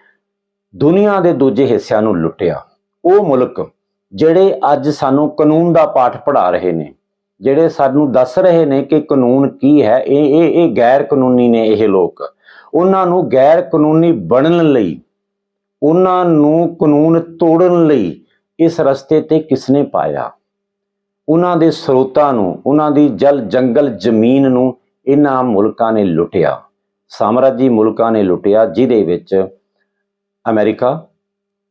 ਦੁਨੀਆ ਦੇ ਦੂਜੇ ਹਿੱਸਿਆਂ ਨੂੰ ਲੁੱਟਿਆ। ਉਹ ਮੁਲਕ ਜਿਹੜੇ ਅੱਜ ਸਾਨੂੰ ਕਾਨੂੰਨ ਦਾ ਪਾਠ ਪੜ੍ਹਾ ਰਹੇ ਨੇ ਜਿਹੜੇ ਸਾਨੂੰ ਦੱਸ ਰਹੇ ਨੇ ਕਿ ਕਾਨੂੰਨ ਕੀ ਹੈ ਇਹ ਇਹ ਇਹ ਗੈਰ ਕਾਨੂੰਨੀ ਨੇ ਇਹ ਲੋਕ। ਉਹਨਾਂ ਨੂੰ ਗੈਰ ਕਾਨੂੰਨੀ ਬਣਨ ਲਈ ਉਹਨਾਂ ਨੂੰ ਕਾਨੂੰਨ ਤੋੜਨ ਲਈ ਇਸ ਰਸਤੇ ਤੇ ਕਿਸਨੇ ਪਾਇਆ? ਉਹਨਾਂ ਦੇ ਸਰੋਤਾਂ ਨੂੰ, ਉਹਨਾਂ ਦੀ ਜਲ ਜੰਗਲ ਜ਼ਮੀਨ ਨੂੰ ਇਹਨਾਂ ਮੁਲਕਾਂ ਨੇ ਲੁੱਟਿਆ। ਸਾਮਰਾਜੀ ਮੁਲਕਾਂ ਨੇ ਲੁੱਟਿਆ, ਜਿਹਦੇ ਵਿੱਚ America,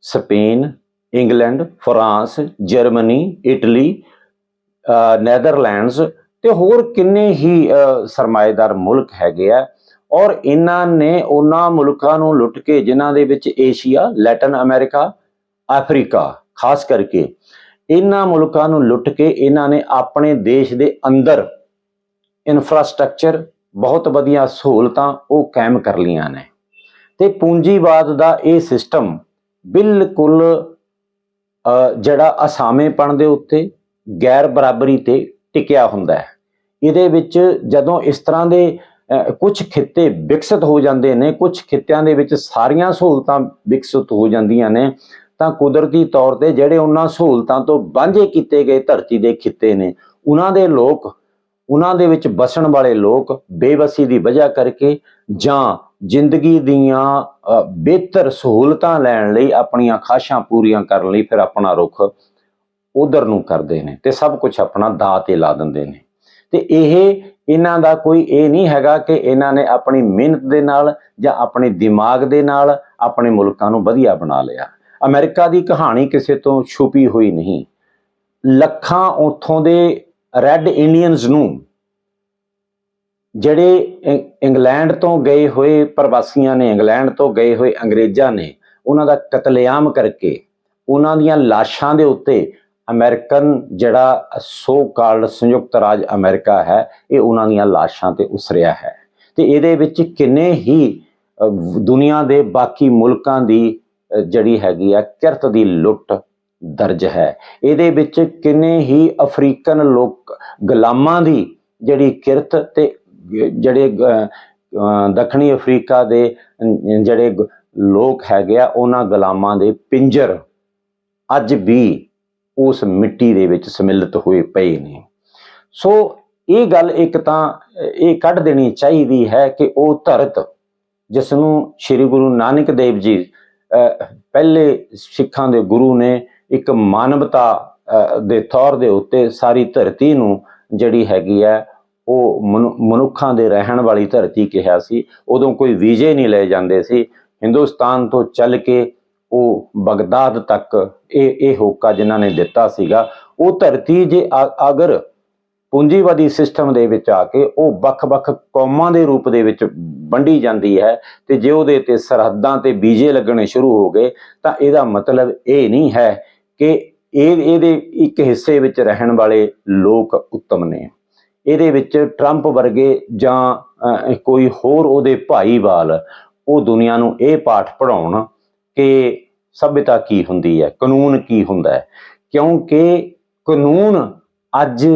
Spain, England, France, Germany, Italy Netherlands ਤੇ ਹੋਰ ਕਿੰਨੇ ਹੀ ਸਰਮਾਏਦਾਰ ਮੁਲਕ ਹੈਗੇ ਆ ਔਰ ਇਹਨਾਂ ਨੇ ਉਹਨਾਂ ਮੁਲਕਾਂ ਨੂੰ ਲੁੱਟ ਕੇ ਜਿਨ੍ਹਾਂ ਦੇ ਵਿੱਚ ਏਸ਼ੀਆ, ਲੈਟਨ ਅਮਰੀਕਾ, ਅਫਰੀਕਾ, ਖਾਸ ਕਰਕੇ ਇਹਨਾਂ ਮੁਲਕਾਂ ਨੂੰ ਲੁੱਟ ਕੇ ਇਹਨਾਂ ਨੇ ਆਪਣੇ ਦੇਸ਼ ਦੇ ਅੰਦਰ ਇਨਫਰਾਸਟ੍ਰਕਚਰ ਬਹੁਤ ਵਧੀਆ ਸਹੂਲਤਾਂ ਉਹ ਕਾਇਮ ਕਰ ਲੀਆਂ ਨੇ। ਤੇ ਪੂੰਜੀਵਾਦ ਦਾ ਇਹ ਸਿਸਟਮ ਬਿਲਕੁਲ ਜਿਹੜਾ ਅਸਾਮੇਪਣ ਦੇ ਉੱਤੇ ਗੈਰ ਬਰਾਬਰੀ ਤੇ ਟਿਕਿਆ ਹੁੰਦਾ ਹੈ। ਇਹਦੇ ਵਿੱਚ ਜਦੋਂ ਇਸ ਤਰ੍ਹਾਂ ਦੇ ਕੁਝ ਖਿੱਤੇ ਵਿਕਸਿਤ ਹੋ ਜਾਂਦੇ ਨੇ ਕੁਝ ਖਿੱਤਿਆਂ ਦੇ ਵਿੱਚ ਸਾਰੀਆਂ ਸਹੂਲਤਾਂ ਵਿਕਸਿਤ ਹੋ ਜਾਂਦੀਆਂ ਨੇ ਤਾਂ ਕੁਦਰਤੀ ਤੌਰ ਤੇ ਜਿਹੜੇ ਉਹਨਾਂ ਸਹੂਲਤਾਂ ਤੋਂ ਵਾਂਝੇ ਕੀਤੇ ਗਏ ਧਰਤੀ ਦੇ ਖਿੱਤੇ ਨੇ ਉਹਨਾਂ ਦੇ ਲੋਕ ਉਹਨਾਂ ਦੇ ਵਿੱਚ ਵਸਣ ਵਾਲੇ ਲੋਕ ਬੇਵਸੀ ਦੀ ਵਜ੍ਹਾ ਕਰਕੇ ਜਾਂ ਜ਼ਿੰਦਗੀ ਦੀਆਂ ਅ, ਬਿਹਤਰ ਸਹੂਲਤਾਂ ਲੈਣ ਲਈ ਆਪਣੀਆਂ ਖਾਸ਼ਾਂ ਪੂਰੀਆਂ ਕਰਨ ਲਈ ਫਿਰ ਆਪਣਾ ਰੁਖ ਉਧਰ ਨੂੰ ਕਰਦੇ ਨੇ ਤੇ ਸਭ ਕੁਝ ਆਪਣਾ ਦਾਅ ਤੇ ਲਾ ਦਿੰਦੇ ਨੇ। ਤੇ ਇਹ ਇਹਨਾਂ ਦਾ ਕੋਈ ਇਹ ਨਹੀਂ ਹੈਗਾ ਕਿ ਇਹਨਾਂ ਨੇ ਆਪਣੀ ਮਿਹਨਤ ਦੇ ਨਾਲ ਜਾਂ ਆਪਣੇ ਦਿਮਾਗ ਦੇ ਨਾਲ ਆਪਣੇ ਮੁਲਕਾਂ ਨੂੰ ਵਧੀਆ ਬਣਾ ਲਿਆ। ਅਮਰੀਕਾ ਦੀ ਕਹਾਣੀ ਕਿਸੇ ਤੋਂ ਛੁਪੀ ਹੋਈ ਨਹੀਂ। ਲੱਖਾਂ ਉਥੋਂ ਦੇ ਰੈੱਡ ਇੰਡੀਅਨਸ ਨੂੰ ਜਿਹੜੇ ਇੰ- ਇੰਗਲੈਂਡ ਤੋਂ ਗਏ ਹੋਏ ਪ੍ਰਵਾਸੀਆਂ ਨੇ, ਇੰਗਲੈਂਡ ਤੋਂ ਗਏ ਹੋਏ ਅੰਗਰੇਜ਼ਾਂ ਨੇ, ਉਹਨਾਂ ਦਾ ਕਤਲੇਆਮ ਕਰਕੇ ਉਹਨਾਂ ਦੀਆਂ ਲਾਸ਼ਾਂ ਦੇ ਉੱਤੇ ਅਮਰੀਕਨ ਜਿਹੜਾ ਸੋ ਕਾਲਡ ਸੰਯੁਕਤ ਰਾਜ ਅਮਰੀਕਾ ਹੈ, ਇਹ ਉਹਨਾਂ ਦੀਆਂ ਲਾਸ਼ਾਂ ਤੇ ਉਸਰਿਆ ਹੈ। ਤੇ ਇਹਦੇ ਵਿੱਚ ਕਿੰਨੇ ਹੀ ਦੁਨੀਆ ਦੇ ਬਾਕੀ ਮੁਲਕਾਂ ਦੀ ਜਿਹੜੀ ਹੈਗੀ ਆ, ਕਿਰਤ ਦੀ ਲੁੱਟ ਦਰਜ ਹੈ। ਇਹਦੇ ਵਿੱਚ ਕਿੰਨੇ ਹੀ ਅਫਰੀਕਨ ਲੋਕ, ਗੁਲਾਮਾਂ ਦੀ ਜਿਹੜੀ ਕਿਰਤ ਤੇ ਜਿਹੜੇ ਦੱਖਣੀ ਅਫਰੀਕਾ ਦੇ ਜਿਹੜੇ ਗ- ਲੋਕ ਹੈਗੇ ਆ, ਉਹਨਾਂ ਗੁਲਾਮਾਂ ਦੇ ਪਿੰਜਰ ਅੱਜ ਵੀ ਉਸ ਮਿੱਟੀ ਦੇ ਵਿੱਚ ਸਮਿਲਿਤ ਹੋਏ ਪਏ ਨੇ। ਸੋ ਇਹ ਗੱਲ ਇੱਕ ਤਾਂ, ਇਹ ਕੱਢ ਦੇਣੀ ਚਾਹੀਦੀ ਹੈ ਕਿ ਉਹ ਧਰਤ ਜਿਸ ਨੂੰ ਸ੍ਰੀ ਗੁਰੂ ਨਾਨਕ ਦੇਵ ਜੀ ਪਹਿਲੇ ਸਿੱਖਾਂ ਦੇ ਗੁਰੂ ਨੇ ਇੱਕ ਮਾਨਵਤਾ ਦੇ ਤੌਰ ਦੇ ਉੱਤੇ ਸਾਰੀ ਧਰਤੀ ਨੂੰ ਜਿਹੜੀ ਹੈਗੀ ਹੈ, ਉਹ ਮਨੁ- ਮਨੁੱਖਾਂ ਦੇ ਰਹਿਣ ਵਾਲੀ ਧਰਤੀ ਕਿਹਾ ਸੀ। ਉਦੋਂ ਕੋਈ ਵੀਜ਼ੇ ਨਹੀਂ ਲਏ ਜਾਂਦੇ ਸੀ। ਹਿੰਦੁਸਤਾਨ ਤੋਂ ਚੱਲ ਕੇ ਉਹ ਬਗਦਾਦ ਤੱਕ ਇਹ ਇਹ ਹੋਕਾ ਜਿਨ੍ਹਾਂ ਨੇ ਦਿੱਤਾ ਸੀਗਾ, ਉਹ ਧਰਤੀ ਜੇ ਅ- ਅਗਰ ਪੂੰਜੀਵਾਦੀ ਸਿਸਟਮ ਦੇ ਵਿੱਚ ਆ ਕੇ ਉਹ ਵੱਖ-ਵੱਖ ਕੌਮਾਂ ਦੇ ਰੂਪ ਦੇ ਵਿੱਚ ਵੰਡੀ ਜਾਂਦੀ ਹੈ ਤੇ ਜੇ ਉਹਦੇ ਤੇ ਸਰਹੱਦਾਂ ਤੇ ਬੀਜੇ ਲੱਗਣੇ ਸ਼ੁਰੂ ਹੋ ਗਏ, ਤਾਂ ਇਹਦਾ ਮਤਲਬ ਇਹ ਨਹੀਂ ਹੈ ਕਿ ਇਹ, ਇਹਦੇ ਇੱਕ ਹਿੱਸੇ ਵਿੱਚ ਰਹਿਣ ਵਾਲੇ ਲੋਕ ਉੱਤਮ ਨੇ। ਇਹਦੇ ਵਿੱਚ ਟਰੰਪ ਵਰਗੇ ਜਾਂ ਕੋਈ ਹੋਰ ਉਹਦੇ ਭਾਈਵਾਲ ਉਹ ਦੁਨੀਆ ਨੂੰ ਇਹ ਪਾਠ ਪੜਾਉਣ ਕਿ ਸਭਿਅਤਾ ਕੀ ਹੁੰਦੀ ਹੈ, ਕਾਨੂੰਨ ਕੀ ਹੁੰਦਾ ਹੈ? ਕਿਉਂਕਿ ਕਾਨੂੰਨ ਅੱਜ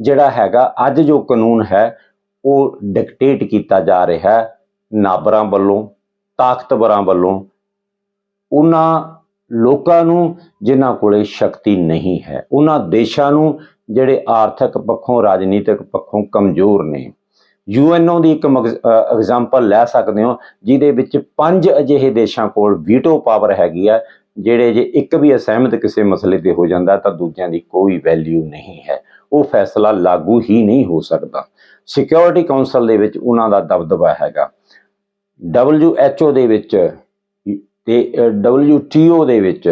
ਜਿਹੜਾ ਹੈਗਾ, ਅੱਜ ਜੋ ਕਾਨੂੰਨ ਹੈ, ਉਹ ਡਿਕਟੇਟ ਕੀਤਾ ਜਾ ਰਿਹਾ ਹੈ ਨਾਬਰਾਂ ਵੱਲੋਂ, ਤਾਕਤਵਰਾਂ ਵੱਲੋਂ। ਉਹਨਾਂ ਲੋਕਾਂ ਨੂੰ ਜਿਨ੍ਹਾਂ ਕੋਲੇ ਸ਼ਕਤੀ ਨਹੀਂ ਹੈ, ਉਹਨਾਂ ਦੇਸ਼ਾਂ ਨੂੰ ਜਿਹੜੇ ਆਰਥਿਕ ਪੱਖੋਂ, ਰਾਜਨੀਤਿਕ ਪੱਖੋਂ ਕਮਜ਼ੋਰ ਨੇ। ਯੂਐਨਓ ਦੀ ਇੱਕ ਐਗਜ਼ਾਮਪਲ ਲੈ ਸਕਦੇ ਹੋ ਜਿਹਦੇ ਵਿੱਚ ਪੰਜ ਅਜਿਹੇ ਦੇਸ਼ਾਂ ਕੋਲ ਵੀਟੋ ਪਾਵਰ ਹੈਗੀ ਆ ਜਿਹੜੇ ਜੇ ਇੱਕ ਵੀ ਅਸਹਿਮਤ ਕਿਸੇ ਮਸਲੇ ਤੇ ਹੋ ਜਾਂਦਾ ਤਾਂ ਦੂਜਿਆਂ ਦੀ ਕੋਈ ਵੈਲਿਊ ਨਹੀਂ ਹੈ। ਉਹ ਫੈਸਲਾ ਲਾਗੂ ਹੀ ਨਹੀਂ ਹੋ ਸਕਦਾ। ਸਿਕਿਉਰਿਟੀ ਕਾਉਂਸਲ ਦੇ ਵਿੱਚ ਉਹਨਾਂ ਦਾ ਦਬਦਬਾ ਹੈਗਾ। WHO ਦੇ ਵਿੱਚ ਤੇ WTO ਦੇ ਵਿੱਚ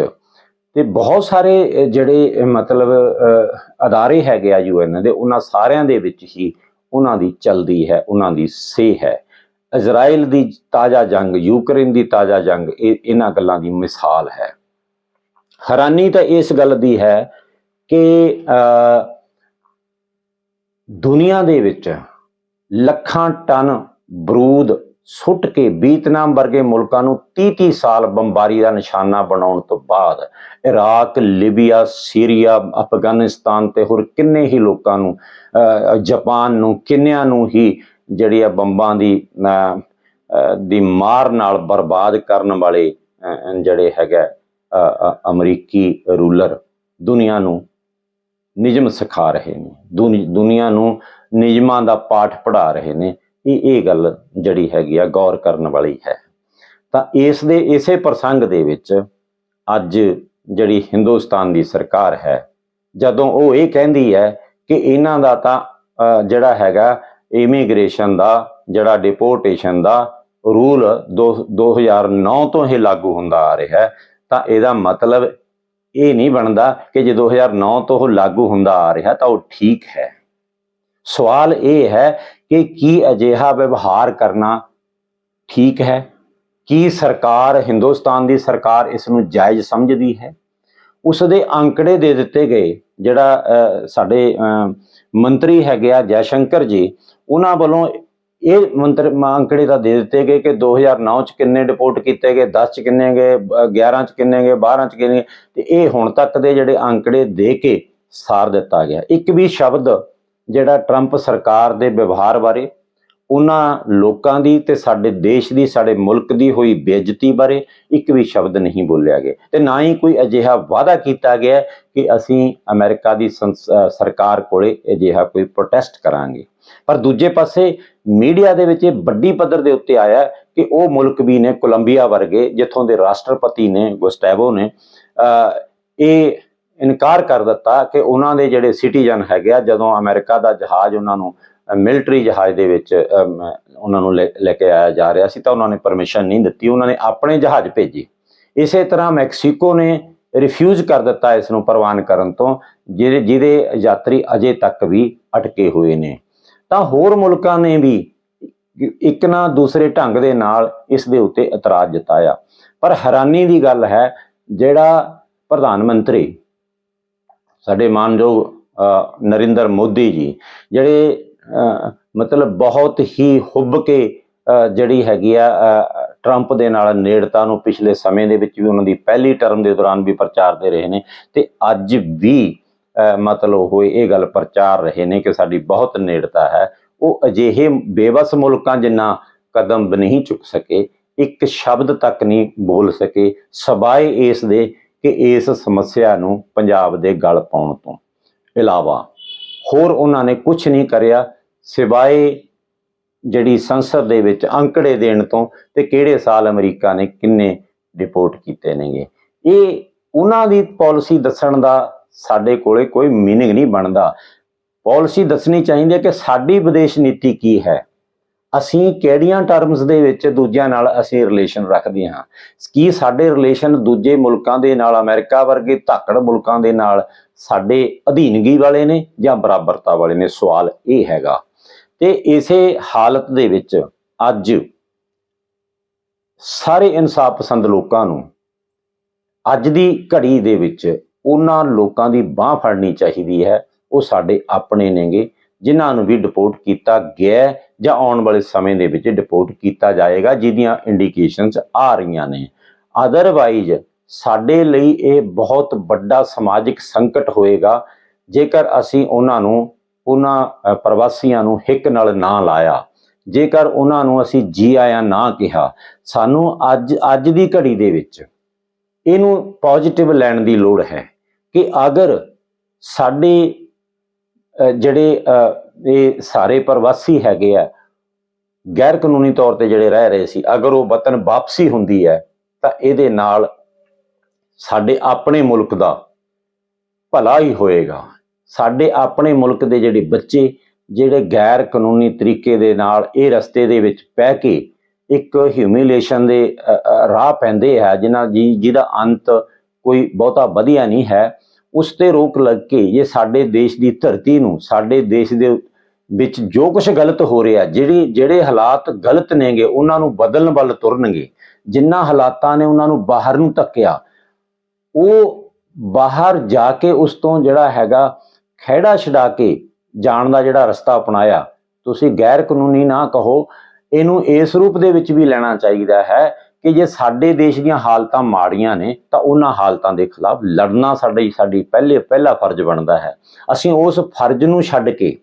ਤੇ ਬਹੁਤ ਸਾਰੇ ਜਿਹੜੇ ਮਤਲਬ ਅ, ਅਦਾਰੇ ਹੈਗੇ ਆ ਯੂਐਨ ਦੇ ਉਹਨਾਂ ਸਾਰਿਆਂ ਦੇ ਵਿੱਚ ਹੀ ਉਹਨਾਂ ਦੀ ਚਲਦੀ ਹੈ ਉਹਨਾਂ ਦੀ ਸੇ ਹੈ। ਇਜ਼ਰਾਈਲ ਦੀ ਤਾਜ਼ਾ ਜੰਗ ਯੂਕਰੇਨ ਦੀ ਤਾਜ਼ਾ ਜੰਗ ਇਹ ਇਹਨਾਂ ਗੱਲਾਂ ਦੀ ਮਿਸਾਲ ਹੈ। ਹੈਰਾਨੀ ਤਾਂ ਇਸ ਗੱਲ ਦੀ ਹੈ ਕਿ ਅ, ਦੁਨੀਆ ਦੇ ਵਿੱਚ ਲੱਖਾਂ ਟਨ ਬਰੂਦ ਸੁੱਟ ਕੇ ਵੀਤਨਾਮ ਵਰਗੇ ਮੁਲਕਾਂ ਨੂੰ 30-30 ਸਾਲ ਬੰਬਾਰੀ ਦਾ ਨਿਸ਼ਾਨਾ ਬਣਾਉਣ ਤੋਂ ਬਾਅਦ ਇਰਾਕ ਲਿਬੀਆ ਸੀਰੀਆ ਅਫਗਾਨਿਸਤਾਨ ਤੇ ਹੋਰ ਕਿੰਨੇ ਹੀ ਲੋਕਾਂ ਨੂੰ ਜਾਪਾਨ ਨੂੰ ਕਿੰਨਿਆਂ ਨੂੰ ਹੀ ਜਿਹੜੀ ਆ ਬੰਬਾਂ ਦੀ ਅ, ਦੀ ਮਾਰ ਨਾਲ ਬਰਬਾਦ ਕਰਨ ਵਾਲੇ ਅ, ਜਿਹੜੇ ਹੈਗਾ ਅਮਰੀਕੀ ਰੂਲਰ ਦੁਨੀਆ ਨੂੰ ਨਿਯਮ ਸਿਖਾ ਰਹੇ ਨੇ ਦੁਨੀ- ਦੁਨੀਆ ਨੂੰ ਨਿਯਮਾਂ ਦਾ ਪਾਠ ਪੜ੍ਹਾ ਰਹੇ ਨੇ ਇਹ ਇਹ ਗੱਲ ਜਿਹੜੀ ਹੈਗੀ ਆ ਗੌਰ ਕਰਨ ਵਾਲੀ ਹੈ। ਤਾਂ ਇਸ ਦੇ ਇਸੇ ਪ੍ਰਸੰਗ ਦੇ ਵਿੱਚ ਅੱਜ ਜਿਹੜੀ ਹਿੰਦੁਸਤਾਨ ਦੀ ਸਰਕਾਰ ਹੈ ਜਦੋਂ ਉਹ ਇਹ ਕਹਿੰਦੀ ਹੈ ਕਿ ਇਹਨਾਂ ਦਾ ਤਾਂ ਜਿਹੜਾ ਹੈਗਾ ਇਮੀਗ੍ਰੇਸ਼ਨ ਦਾ, ਜਿਹੜਾ ਡਿਪੋਰਟੇਸ਼ਨ ਦਾ ਰੂਲ 2009 ਤੋਂ ਇਹ ਲਾਗੂ ਹੁੰਦਾ ਆ ਰਿਹਾ ਹੈ, ਤਾਂ ਇਹਦਾ ਮਤਲਬ ਇਹ ਨਹੀਂ ਬਣਦਾ ਕਿ ਜੇ 2009 ਤੋਂ ਉਹ ਲਾਗੂ ਹੁੰਦਾ ਆ ਰਿਹਾ ਤਾਂ ਉਹ ਠੀਕ ਹੈ। ਸਵਾਲ ਇਹ ਹੈ ਕਿ ਕੀ ਅਜਿਹਾ ਵਿਵਹਾਰ ਕਰਨਾ ਠੀਕ ਹੈ? ਕੀ ਸਰਕਾਰ, ਹਿੰਦੁਸਤਾਨ ਦੀ ਸਰਕਾਰ ਇਸ ਨੂੰ ਜਾਇਜ਼ ਸਮਝਦੀ ਹੈ? ਉਸ ਦੇ ਅੰਕੜੇ ਦੇ ਦਿੱਤੇ ਗਏ ਜਿਹੜਾ ਸਾਡੇ ਮੰਤਰੀ ਹੈਗੇ ਆ ਜੈਸ਼ੰਕਰ ਜੀ ਉਹਨਾਂ ਵੱਲੋਂ ਇਹ ਮੰਤਰ ਅੰਕੜੇ ਤਾਂ ਦੇ ਦਿੱਤੇ ਗਏ ਕਿ 2009 ਚ ਕਿੰਨੇ ਡਿਪੋਰਟ ਕੀਤੇ ਗਏ 10 ਚ ਕਿੰਨੇ ਗਏ ਅਹ, 11 ਚ ਕਿੰਨੇ ਗਏ 12 ਚ ਕਿੰਨੇ ਗਏ, ਤੇ ਇਹ ਹੁਣ ਤੱਕ ਦੇ ਜਿਹੜੇ ਅੰਕੜੇ ਦੇ ਕੇ ਸਾਰ ਦਿੱਤਾ ਗਿਆ। ਇੱਕ ਵੀ ਸ਼ਬਦ ਜਿਹੜਾ ਟਰੰਪ ਸਰਕਾਰ ਦੇ ਵਿਵਹਾਰ ਬਾਰੇ ਉਹਨਾਂ ਲੋਕਾਂ ਦੀ ਤੇ ਸਾਡੇ ਦੇਸ਼ ਦੀ, ਸਾਡੇ ਮੁਲਕ ਦੀ ਹੋਈ ਬੇਇੱਜ਼ਤੀ ਬਾਰੇ ਇੱਕ ਵੀ ਸ਼ਬਦ ਨਹੀਂ ਬੋਲਿਆ ਗਿਆ। ਤੇ ਨਾ ਹੀ ਕੋਈ ਅਜਿਹਾ ਵਾਅਦਾ ਕੀਤਾ ਗਿਆ ਕਿ ਅਸੀਂ ਅਮਰੀਕਾ ਦੀ ਸੰਸ- ਸਰਕਾਰ ਕੋਲੇ ਅਜਿਹਾ ਕੋਈ ਪ੍ਰੋਟੈਸਟ ਕਰਾਂਗੇ। ਪਰ ਦੂਜੇ ਪਾਸੇ ਮੀਡੀਆ ਦੇ ਵਿੱਚ ਇਹ ਵੱਡੀ ਪੱਧਰ ਦੇ ਉੱਤੇ ਆਇਆ ਕਿ ਉਹ ਮੁਲਕ ਵੀ ਨੇ, ਕੋਲੰਬੀਆ ਵਰਗੇ, ਜਿੱਥੋਂ ਦੇ ਰਾਸ਼ਟਰਪਤੀ ਨੇ ਗੁਸਟੈਵੋ ਨੇ ਇਹ ਇਨਕਾਰ ਕਰ ਦਿੱਤਾ ਕਿ ਉਹਨਾਂ ਦੇ ਜਿਹੜੇ ਸਿਟੀਜ਼ਨ ਹੈਗੇ ਆ, ਜਦੋਂ ਅਮਰੀਕਾ ਦਾ ਜਹਾਜ਼ ਉਹਨਾਂ ਨੂੰ ਮਿਲਟਰੀ ਜਹਾਜ਼ ਦੇ ਵਿੱਚ ਉਹਨਾਂ ਨੂੰ ਲੈ ਲੈ ਕੇ ਆਇਆ ਜਾ ਰਿਹਾ ਸੀ ਤਾਂ ਉਹਨਾਂ ਨੇ ਪਰਮਿਸ਼ਨ ਨਹੀਂ ਦਿੱਤੀ, ਉਹਨਾਂ ਨੇ ਆਪਣੇ ਜਹਾਜ਼ ਭੇਜੇ। ਇਸੇ ਤਰ੍ਹਾਂ ਮੈਕਸੀਕੋ ਨੇ ਰਿਫਿਊਜ਼ ਕਰ ਦਿੱਤਾ ਇਸ ਨੂੰ ਪ੍ਰਵਾਨ ਕਰਨ ਤੋਂ, ਜਿਹਦੇ ਜਿਹਦੇ ਯਾਤਰੀ ਅਜੇ ਤੱਕ ਵੀ ਅਟਕੇ ਹੋਏ ਨੇ। ਤਾਂ ਹੋਰ ਮੁਲਕਾਂ ਨੇ ਵੀ ਇੱਕ ਨਾ ਦੂਸਰੇ ਢੰਗ ਦੇ ਨਾਲ ਇਸ ਦੇ ਉੱਤੇ ਇਤਰਾਜ਼ ਜਤਾਇਆ। ਪਰ ਹੈਰਾਨੀ ਦੀ ਗੱਲ ਹੈ, ਜਿਹੜਾ ਪ੍ਰਧਾਨ ਮੰਤਰੀ, ਸਾਡੇ ਮਾਨਯੋਗ ਨਰਿੰਦਰ ਮੋਦੀ ਜੀ, ਜਿਹੜੇ ਮਤਲਬ ਬਹੁਤ ਹੀ ਹੁੱਬ ਕੇ ਜਿਹੜੀ ਹੈਗੀ ਆ ਟਰੰਪ ਦੇ ਨਾਲ ਨੇੜਤਾ ਨੂੰ ਪਿਛਲੇ ਸਮੇਂ ਦੇ ਵਿੱਚ ਵੀ ਉਹਨਾਂ ਦੀ ਪਹਿਲੀ ਟਰਮ ਦੇ ਦੌਰਾਨ ਵੀ ਪ੍ਰਚਾਰਦੇ ਰਹੇ ਨੇ ਤੇ ਅੱਜ ਵੀ ਮਤਲਬ ਉਹ ਇਹ ਗੱਲ ਪ੍ਰਚਾਰ ਰਹੇ ਨੇ ਕਿ ਸਾਡੀ ਬਹੁਤ ਨੇੜਤਾ ਹੈ। ਉਹ ਅਜਿਹੇ ਬੇਵਸ ਮੁਲਕਾਂ ਜਿੰਨਾ ਕਦਮ ਵੀ ਨਹੀਂ ਚੁੱਕ ਸਕੇ, ਇੱਕ ਸ਼ਬਦ ਤੱਕ ਨਹੀਂ ਬੋਲ ਸਕੇ, ਸਬਾਏ ਇਸ ਦੇ ਕਿ ਇਸ ਸਮੱਸਿਆ ਨੂੰ ਪੰਜਾਬ ਦੇ ਗਲ ਪਾਉਣ ਤੋਂ। ਇਲਾਵਾ ਹੋਰ ਉਹਨਾਂ ਨੇ ਕੁਝ ਨਹੀਂ ਕਰਿਆ ਸਿਵਾਏ ਜਿਹੜੀ ਸੰਸਦ ਦੇ ਵਿੱਚ ਅੰਕੜੇ ਦੇਣ ਤੋਂ ਤੇ ਕਿਹੜੇ ਸਾਲ ਅਮਰੀਕਾ ਨੇ ਕਿੰਨੇ ਰਿਪੋਰਟ ਕੀਤੇ ਨੇਗੇ। ਇਹ ਉਹਨਾਂ ਦੀ ਪਾਲਿਸੀ ਦੱਸਣ ਦਾ ਸਾਡੇ ਕੋਲੇ ਕੋਈ ਮੀਨਿੰਗ ਨਹੀਂ ਬਣਦਾ। ਪਾਲਿਸੀ ਦੱਸਣੀ ਚਾਹੀਦੀ ਹੈ ਕਿ ਸਾਡੀ ਵਿਦੇਸ਼ ਨੀਤੀ ਕੀ ਹੈ। ਅਸੀਂ ਕਿਹੜੀਆਂ ਟਰਮਸ ਦੇ ਵਿੱਚ ਦੂਜਿਆਂ ਨਾਲ ਅਸੀਂ ਰਿਲੇਸ਼ਨ ਰੱਖਦੇ ਹਾਂ। ਕੀ ਸਾਡੇ ਰਿਲੇਸ਼ਨ ਦੂਜੇ ਮੁਲਕਾਂ ਦੇ ਨਾਲ, ਅਮਰੀਕਾ ਵਰਗੇ ਧਾਕੜ ਮੁਲਕਾਂ ਦੇ ਨਾਲ ਸਾਡੇ ਅਧੀਨਗੀ ਵਾਲੇ ਨੇ ਜਾਂ ਬਰਾਬਰਤਾ ਵਾਲੇ ਨੇ? ਸਵਾਲ ਇਹ ਹੈਗਾ। ਤੇ ਇਸੇ ਹਾਲਤ ਦੇ ਵਿੱਚ ਅੱਜ ਸਾਰੇ ਇਨਸਾਫ ਪਸੰਦ ਲੋਕਾਂ ਨੂੰ ਅੱਜ ਦੀ ਘੜੀ ਦੇ ਵਿੱਚ ਉਹਨਾਂ ਲੋਕਾਂ ਦੀ ਬਾਹ ਫੜਨੀ ਚਾਹੀਦੀ ਹੈ। ਉਹ ਸਾਡੇ ਆਪਣੇ ਨੇਗੇ, ਜਿਨ੍ਹਾਂ ਨੂੰ ਵੀ ਡਿਪੋਰਟ ਕੀਤਾ ਗਿਆ ਜਾਂ ਆਉਣ ਵਾਲੇ ਸਮੇਂ ਦੇ ਵਿੱਚ ਡਿਪੋਰਟ ਕੀਤਾ ਜਾਏਗਾ, ਜਿਹਦੀਆਂ ਇੰਡੀਕੇਸ਼ਨਸ ਆ ਰਹੀਆਂ ਨੇ। ਅਦਰਵਾਈਜ਼ ਸਾਡੇ ਲਈ ਇਹ ਬਹੁਤ ਵੱਡਾ ਸਮਾਜਿਕ ਸੰਕਟ ਹੋਏਗਾ। ਜੇਕਰ ਅਸੀਂ ਉਹਨਾਂ ਨੂੰ ਉਹਨਾਂ ਪ੍ਰਵਾਸੀਆਂ ਨੂੰ ਹਿੱਕ ਨਾਲ ਨਾ ਲਾਇਆ। ਜੇਕਰ ਉਹਨਾਂ ਨੂੰ ਅਸੀਂ ਜੀ ਆਇਆਂ ਨਾ ਕਿਹਾ ਸਾਨੂੰ ਅੱਜ ਅੱਜ ਦੀ ਘੜੀ ਦੇ ਵਿੱਚ ਇਹਨੂੰ ਪੋਜ਼ਿਟਿਵ ਲੈਣ ਦੀ ਲੋੜ ਹੈ ਕਿ ਅਗਰ ਸਾਡੇ ਜਿਹੜੇ ਅ, ਇਹ ਸਾਰੇ ਪ੍ਰਵਾਸੀ ਹੈਗੇ ਆ ਗੈਰ ਕਾਨੂੰਨੀ ਤੌਰ ਤੇ ਜਿਹੜੇ ਰਹਿ ਰਹੇ ਸੀ ਅਗਰ ਉਹ ਵਤਨ ਵਾਪਸੀ ਹੁੰਦੀ ਹੈ ਤਾਂ ਇਹਦੇ ਨਾਲ ਸਾਡੇ ਆਪਣੇ ਮੁਲਕ ਦਾ ਭਲਾ ਹੀ ਹੋਏਗਾ। ਸਾਡੇ ਆਪਣੇ ਮੁਲਕ ਦੇ ਜਿਹੜੇ ਬੱਚੇ, ਜਿਹੜੇ ਗੈਰ ਕਾਨੂੰਨੀ ਤਰੀਕੇ ਦੇ ਨਾਲ ਇਹ ਰਸਤੇ ਦੇ ਵਿੱਚ ਪੈ ਕੇ ਇੱਕ ਹਿਊਮਿਲੇਸ਼ਨ ਦੇ ਰਾਹ ਪੈਂਦੇ ਆ, ਜਿਨ੍ਹਾਂ ਜੀ, ਜਿਹਦਾ ਅੰਤ ਕੋਈ ਬਹੁਤਾ ਵਧੀਆ ਨਹੀਂ ਹੈ, ਉਸ ਤੇ ਰੋਕ ਲੱਗ ਕੇ ਇਹ ਸਾਡੇ ਦੇਸ਼ ਦੀ ਧਰਤੀ ਨੂੰ, ਸਾਡੇ ਦੇਸ਼ ਦੇ ਵਿੱਚ ਜੋ ਕੁਝ ਗਲਤ ਹੋ ਰਿਹਾ, ਜਿਹੜੀ, ਜਿਹੜੇ ਹਾਲਾਤ ਗਲਤ ਨੇਗੇ, ਉਹਨਾਂ ਨੂੰ ਬਦਲਣ ਵੱਲ ਤੁਰਨਗੇ, ਜਿੰਨਾ ਹਾਲਾਤਾਂ ਨੇ ਉਹਨਾਂ ਨੂੰ ਬਾਹਰ ਨੂੰ ਧੱਕਿਆ, ਉਹ ਬਾਹਰ ਜਾ ਕੇ ਉਸ ਤੋਂ ਜਿਹੜਾ ਹੈਗਾ ਖਹਿੜਾ ਛਡਾ ਕੇ ਜਾਣ ਦਾ ਜਿਹੜਾ ਰਸਤਾ ਅਪਣਾਇਆ, ਤੁਸੀਂ ਗੈਰ ਕਾਨੂੰਨੀ ਨਾ ਕਹੋ, ਇਹਨੂੰ ਇਸ ਰੂਪ ਦੇ ਵਿੱਚ ਵੀ ਲੈਣਾ ਚਾਹੀਦਾ ਹੈ ਕਿ ਜੇ ਸਾਡੇ ਦੇਸ਼ ਦੀਆਂ ਹਾਲਤਾਂ ਮਾੜੀਆਂ ਨੇ, ਤਾਂ ਉਹਨਾਂ ਹਾਲਤਾਂ ਦੇ ਖਿਲਾਫ ਲੜਨਾ ਸਾਡੀ ਸਾਡੀ ਪਹਿਲੇ, ਪਹਿਲਾ ਫਰਜ਼ ਬਣਦਾ ਹੈ। ਅਸੀਂ ਉਸ ਫਰਜ਼ ਨੂੰ ਛੱਡ ਕੇ,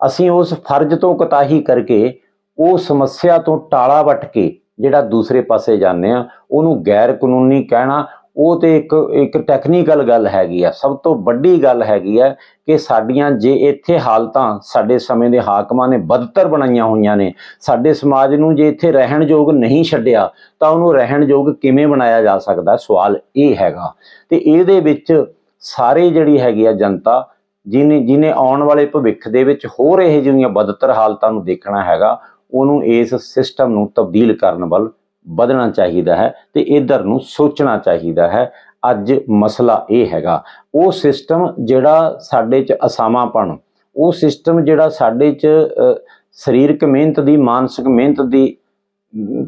ਅਸੀਂ ਉਸ ਫਰਜ਼ ਤੋਂ ਕਤਾਹੀ ਕਰਕੇ, ਉਹ ਸਮੱਸਿਆ ਤੋਂ ਟਾਲਾ ਵੱਟ ਕੇ ਜਿਹੜਾ ਦੂਸਰੇ ਪਾਸੇ ਜਾਂਦੇ ਆ ਉਹਨੂੰ ਗੈਰ ਕਾਨੂੰਨੀ ਕਹਿਣਾ ਉਹ ਤੇ ਇੱਕ ਇੱਕ ਟੈਕਨੀਕਲ ਗੱਲ ਹੈਗੀ ਆ, ਸਭ ਤੋਂ ਵੱਡੀ ਗੱਲ ਹੈਗੀ ਆ ਕਿ ਸਾਡੀਆਂ ਜੇ ਇੱਥੇ ਹਾਲਤਾਂ ਸਾਡੇ ਸਮੇਂ ਦੇ ਹਾਕਮਾਂ ਨੇ ਬਦਤਰ ਬਣਾਈਆਂ ਹੋਈਆਂ ਨੇ, ਸਾਡੇ ਸਮਾਜ ਨੂੰ ਜੇ ਇੱਥੇ ਰਹਿਣ ਯੋਗ ਨਹੀਂ ਛੱਡਿਆ, ਤਾਂ ਉਹਨੂੰ ਰਹਿਣ ਯੋਗ ਕਿਵੇਂ ਬਣਾਇਆ ਜਾ ਸਕਦਾ? ਸਵਾਲ ਇਹ ਹੈਗਾ। ਤੇ ਇਹਦੇ ਵਿੱਚ ਸਾਰੇ ਜਿਹੜੀ ਹੈਗੀ ਆ ਜਨਤਾ, ਜਿਹਨੇ ਜਿਹਨੇ ਆਉਣ ਵਾਲੇ ਭਵਿੱਖ ਦੇ ਵਿੱਚ ਹੋਰ ਇਹ ਜਿਹੀਆਂ ਬਦਤਰ ਹਾਲਤਾਂ ਨੂੰ ਦੇਖਣਾ ਹੈਗਾ, ਉਹਨੂੰ ਇਸ ਸਿਸਟਮ ਨੂੰ ਤਬਦੀਲ ਕਰਨ ਵੱਲ ਵਧਣਾ ਚਾਹੀਦਾ ਹੈ ਤੇ ਇਧਰ ਨੂੰ ਸੋਚਣਾ ਚਾਹੀਦਾ ਹੈ। ਅੱਜ ਮਸਲਾ ਇਹ ਹੈਗਾ, ਉਹ ਸਿਸਟਮ ਜਿਹੜਾ ਸਾਡੇ 'ਚ ਅਸਾਮਾਪਣ, ਉਹ ਸਿਸਟਮ ਜਿਹੜਾ ਸਾਡੇ 'ਚ ਸਰੀਰਕ ਮਿਹਨਤ ਦੀ, ਮਾਨਸਿਕ ਮਿਹਨਤ ਦੀ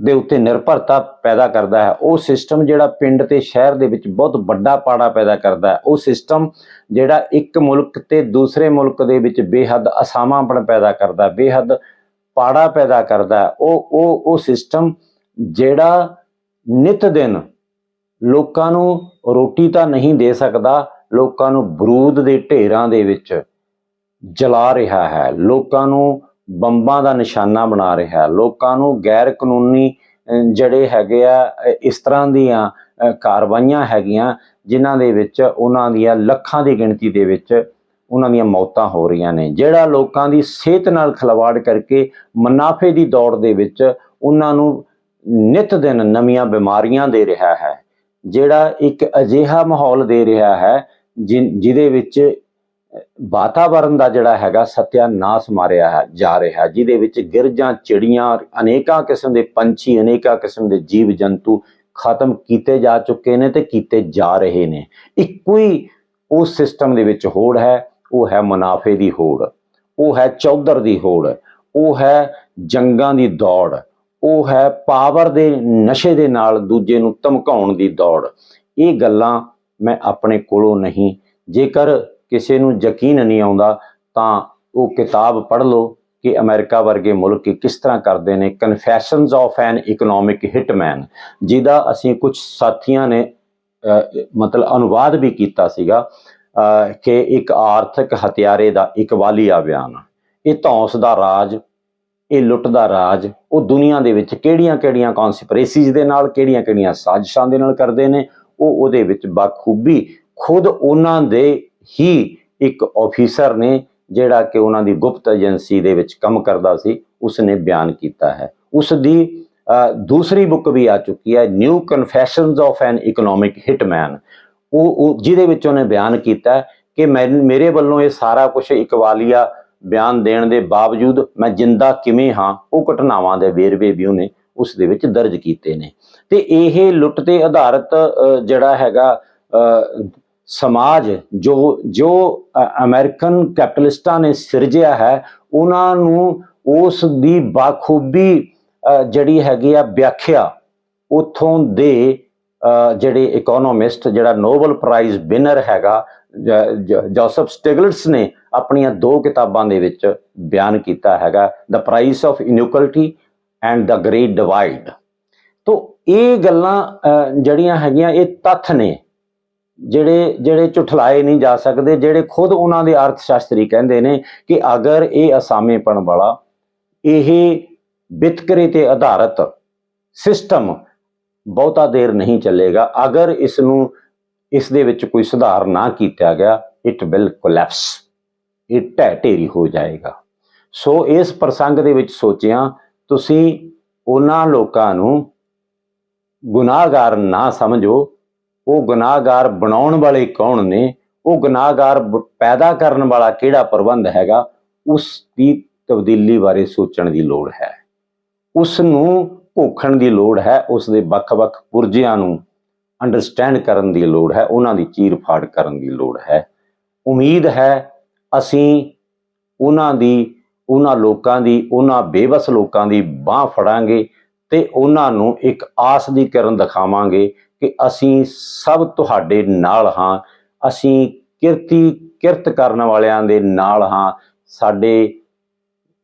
ਦੇ ਉੱਤੇ ਨਿਰਭਰਤਾ ਪੈਦਾ ਕਰਦਾ ਹੈ। ਉਹ ਸਿਸਟਮ ਜਿਹੜਾ ਪਿੰਡ ਤੇ ਸ਼ਹਿਰ ਦੇ ਵਿੱਚ ਬਹੁਤ ਵੱਡਾ ਪਾੜਾ ਪੈਦਾ ਕਰਦਾ ਹੈ। ਉਹ ਸਿਸਟਮ ਜਿਹੜਾ ਇੱਕ ਮੁਲਕ ਤੇ ਦੂਸਰੇ ਮੁਲਕ ਦੇ ਵਿੱਚ ਬੇਹੱਦ ਅਸਾਮਾਪਣ ਪੈਦਾ ਕਰਦਾ, ਬੇਹੱਦ ਪਾੜਾ ਪੈਦਾ ਕਰਦਾ ਉਹ ਉਹ ਉਹ ਸਿਸਟਮ ਜਿਹੜਾ ਨਿਤ ਦਿਨ ਲੋਕਾਂ ਨੂੰ ਰੋਟੀ ਤਾਂ ਨਹੀਂ ਦੇ ਸਕਦਾ, ਲੋਕਾਂ ਨੂੰ ਬਰੂਦ ਦੇ ਢੇਰਾਂ ਦੇ ਵਿੱਚ ਜਲਾ ਰਿਹਾ ਹੈ, ਲੋਕਾਂ ਨੂੰ ਬੰਬਾਂ ਦਾ ਨਿਸ਼ਾਨਾ ਬਣਾ ਰਿਹਾ ਹੈ ਲੋਕਾਂ ਨੂੰ ਗੈਰ ਕਾਨੂੰਨੀ ਜਿਹੜੇ ਹੈਗੇ ਆ ਇਸ ਤਰ੍ਹਾਂ ਦੀਆਂ ਕਾਰਵਾਈਆਂ ਹੈਗੀਆਂ, ਜਿਨ੍ਹਾਂ ਦੇ ਵਿੱਚ ਉਹਨਾਂ ਦੀਆਂ ਲੱਖਾਂ ਦੀ ਗਿਣਤੀ ਦੇ ਵਿੱਚ ਉਹਨਾਂ ਦੀਆਂ ਮੌਤਾਂ ਹੋ ਰਹੀਆਂ ਨੇ, ਜਿਹੜਾ ਲੋਕਾਂ ਦੀ ਸਿਹਤ ਨਾਲ ਖਿਲਵਾੜ ਕਰਕੇ ਮੁਨਾਫੇ ਦੀ ਦੌੜ ਦੇ ਵਿੱਚ ਉਹਨਾਂ ਨੂੰ ਨਿਤ ਦਿਨ ਨਵੀਆਂ ਬਿਮਾਰੀਆਂ ਦੇ ਰਿਹਾ ਹੈ ਜਿਹੜਾ ਇੱਕ ਅਜਿਹਾ ਮਾਹੌਲ ਦੇ ਰਿਹਾ ਹੈ ਜਿ- ਜਿਹਦੇ ਵਿੱਚ ਵਾਤਾਵਰਣ ਦਾ ਜਿਹੜਾ ਹੈਗਾ ਸਤਿਆਨਾਸ਼ ਮਾਰਿਆ ਹੈ ਜਾ ਰਿਹਾ ਹੈ, ਜਿਹਦੇ ਵਿੱਚ ਗਿਰਜਾਂ ਚਿੜੀਆਂ ਅਨੇਕਾਂ ਕਿਸਮ ਦੇ ਪੰਛੀ ਅਨੇਕਾਂ ਕਿਸਮ ਦੇ ਜੀਵ ਜੰਤੂ ਖਤਮ ਕੀਤੇ ਜਾ ਚੁੱਕੇ ਨੇ ਤੇ ਕੀਤੇ ਜਾ ਰਹੇ ਨੇ। ਇੱਕੋ ਹੀ ਉਸ ਸਿਸਟਮ ਦੇ ਵਿੱਚ ਹੋੜ ਹੈ ਉਹ ਹੈ ਮੁਨਾਫੇ ਦੀ ਹੋੜ ਉਹ ਹੈ ਚੌਧਰ ਦੀ ਹੋੜ ਉਹ ਹੈ ਜੰਗਾਂ ਦੀ ਦੌੜ। ਉਹ ਹੈ ਪਾਵਰ ਦੇ ਨਸ਼ੇ ਦੇ ਨਾਲ ਦੂਜੇ ਨੂੰ ਧਮਕਾਉਣ ਦੀ ਦੌੜ। ਇਹ ਗੱਲਾਂ ਮੈਂ ਆਪਣੇ ਕੋਲੋਂ ਨਹੀਂ। ਜੇਕਰ ਕਿਸੇ ਨੂੰ ਯਕੀਨ ਨਹੀਂ ਆਉਂਦਾ, ਤਾਂ ਉਹ ਕਿਤਾਬ ਪੜ੍ਹ ਲਓ ਕਿ ਅਮਰੀਕਾ ਵਰਗੇ ਮੁਲਕ ਕਿਸ ਤਰ੍ਹਾਂ ਕਰਦੇ ਨੇ। Confessions of an economic hitman ਜਿਹਦਾ ਅਸੀਂ ਕੁਝ ਸਾਥੀਆਂ ਨੇ ਮਤਲਬ ਅਨੁਵਾਦ ਵੀ ਕੀਤਾ ਸੀਗਾ ਕਿ ਇੱਕ ਆਰਥਿਕ ਹਥਿਆਰੇ ਦਾ ਇੱਕ ਵਾਲੀਆ ਬਿਆਨ। ਇਹ ਧੌਂਸ ਦਾ ਰਾਜ ਇਹ ਲੁੱਟ ਦਾ ਰਾਜ ਉਹ ਦੁਨੀਆ ਦੇ ਵਿੱਚ ਕਿਹੜੀਆਂ-ਕਿਹੜੀਆਂ ਕਨਸਪੀਰੇਸੀਜ਼ ਦੇ ਨਾਲ, ਕਿਹੜੀਆਂ-ਕਿਹੜੀਆਂ ਸਾਜ਼ਿਸ਼ਾਂ ਦੇ ਨਾਲ ਕਰਦੇ ਨੇ, ਉਹ ਉਹਦੇ ਵਿੱਚ ਬਾਖੂਬੀ ਖੁਦ ਉਹਨਾਂ ਦੇ ਹੀ ਇੱਕ ਆਫੀਸਰ ਨੇ ਜਿਹੜਾ ਕਿ ਉਹਨਾਂ ਦੀ ਗੁਪਤ ਏਜੰਸੀ ਦੇ ਵਿੱਚ ਕੰਮ ਕਰਦਾ ਸੀ ਉਸ ਨੇ ਬਿਆਨ ਕੀਤਾ ਹੈ। ਉਸ ਦੀ ਦੂਸਰੀ ਬੁੱਕ ਵੀ ਆ ਚੁੱਕੀ ਹੈ new confessions of an economic hitman ਉਹ ਉਹ ਜਿਹਦੇ ਵਿੱਚ ਉਹਨੇ ਬਿਆਨ ਕੀਤਾ ਕਿ ਮੈਂ, ਮੇਰੇ ਵੱਲੋਂ ਇਹ ਸਾਰਾ ਕੁਝ ਇਕਵਾਲੀਆ ਬਿਆਨ ਦੇਣ ਦੇ ਬਾਵਜੂਦ ਮੈਂ ਜਿੰਦਾ ਕਿਵੇਂ ਹਾਂ ਉਹ ਘਟਨਾਵਾਂ ਦੇ ਵੇਰਵੇ ਵੀ ਉਹਨੇ ਉਸ ਦੇ ਵਿੱਚ ਦਰਜ ਕੀਤੇ ਨੇ। ਤੇ ਇਹ ਲੁੱਟ ਤੇ ਆਧਾਰਿਤ ਅਹ, ਜਿਹੜਾ ਹੈਗਾ ਅਹ, ਸਮਾਜ ਜੋ ਜੋ ਅ- ਅਮਰੀਕਨ ਕੈਪੀਟਲਿਸਟਾਂ ਨੇ ਸਿਰਜਿਆ ਹੈ ਉਹਨਾਂ ਨੂੰ ਉਸ ਦੀ ਬਾਖੂਬੀ ਅ, ਜਿਹੜੀ ਹੈਗੀ ਆ ਵਿਆਖਿਆ ਉਥੋਂ ਦੇ ਜਿਹੜੇ ਇਕਨੋਮਿਸਟ ਜਿਹੜਾ ਨੋਬਲ ਪ੍ਰਾਈਜ਼ ਵਿਨਰ ਹੈਗਾ ਜੋਸਫ ਸਟਿਗਲਟਸ ਨੇ ਆਪਣੀਆਂ ਦੋ ਕਿਤਾਬਾਂ ਦੇ ਵਿੱਚ ਬਿਆਨ ਕੀਤਾ ਹੈਗਾ the price of inequality and the great divide ਤੋਂ ਇਹ ਗੱਲਾਂ ਜਿਹੜੀਆਂ ਹੈਗੀਆਂ, ਇਹ ਤੱਥ ਨੇ, ਜਿਹੜੇ ਜਿਹੜੇ ਝੁਠਲਾਏ ਨਹੀਂ ਜਾ ਸਕਦੇ, ਜਿਹੜੇ ਖੁਦ ਉਹਨਾਂ ਦੇ ਅਰਥ ਸ਼ਾਸਤਰੀ ਕਹਿੰਦੇ ਨੇ ਕਿ ਅਗਰ ਇਹ ਅਸਾਮੇਪਣ ਵਾਲਾ, ਇਹ ਵਿਤਕਰੇ ਤੇ ਆਧਾਰਿਤ ਸਿਸਟਮ ਬਹੁਤਾ ਦੇਰ ਨਹੀਂ ਚੱਲੇਗਾ। ਅਗਰ ਇਸ ਨੂੰ ਇਸ ਦੇ ਵਿੱਚ ਕੋਈ ਸੁਧਾਰ ਨਾ ਕੀਤਾ ਗਿਆ ਇਟ ਵਿਲ ਕੋਲੈਪਸ ਇਹ ਢਹਿ ਢੇਰੀ ਹੋ ਜਾਏਗਾ। ਸੋ ਇਸ ਪ੍ਰਸੰਗ ਦੇ ਵਿੱਚ ਸੋਚਿਆ, ਤੁਸੀਂ ਉਹਨਾਂ ਲੋਕਾਂ ਨੂੰ ਗੁਨਾਹਗਾਰ ਨਾ ਸਮਝੋ। ਉਹ ਗੁਨਾਹਗਾਰ ਬਣਾਉਣ ਵਾਲੇ ਕੌਣ ਨੇ? ਉਹ ਗੁਨਾਹਗਾਰ ਪੈਦਾ ਕਰਨ ਵਾਲਾ ਕਿਹੜਾ ਪ੍ਰਬੰਧ ਹੈਗਾ? ਉਸ ਦੀ ਤਬਦੀਲੀ ਬਾਰੇ ਸੋਚਣ ਦੀ ਲੋੜ ਹੈ। ਉਸ ਨੂੰ ਭੋਖਣ ਦੀ ਲੋੜ ਹੈ ਉਸ ਦੇ ਵੱਖ-ਵੱਖ ਪੁਰਜਿਆਂ ਨੂੰ ਅੰਡਰਸਟੈਂਡ ਕਰਨ ਦੀ ਲੋੜ ਹੈ, ਉਹਨਾਂ ਦੀ ਚੀਰ ਫਾੜ ਕਰਨ ਦੀ ਲੋੜ ਹੈ। ਉਮੀਦ ਹੈ ਅਸੀਂ ਉਹਨਾਂ ਦੀ, ਉਹਨਾਂ ਲੋਕਾਂ ਦੀ, ਉਹਨਾਂ ਬੇਵਸ ਲੋਕਾਂ ਦੀ ਬਾਹ ਫੜਾਂਗੇ ਤੇ ਉਹਨਾਂ ਨੂੰ ਇੱਕ ਆਸ ਦੀ ਕਿਰਨ ਦਿਖਾਵਾਂਗੇ ਕਿ ਅਸੀਂ ਸਭ ਤੁਹਾਡੇ ਨਾਲ ਹਾਂ, ਅਸੀਂ ਕਿਰਤੀ ਕਿਰਤ ਕਰਨ ਵਾਲਿਆਂ ਦੇ ਨਾਲ ਹਾਂ। ਸਾਡੇ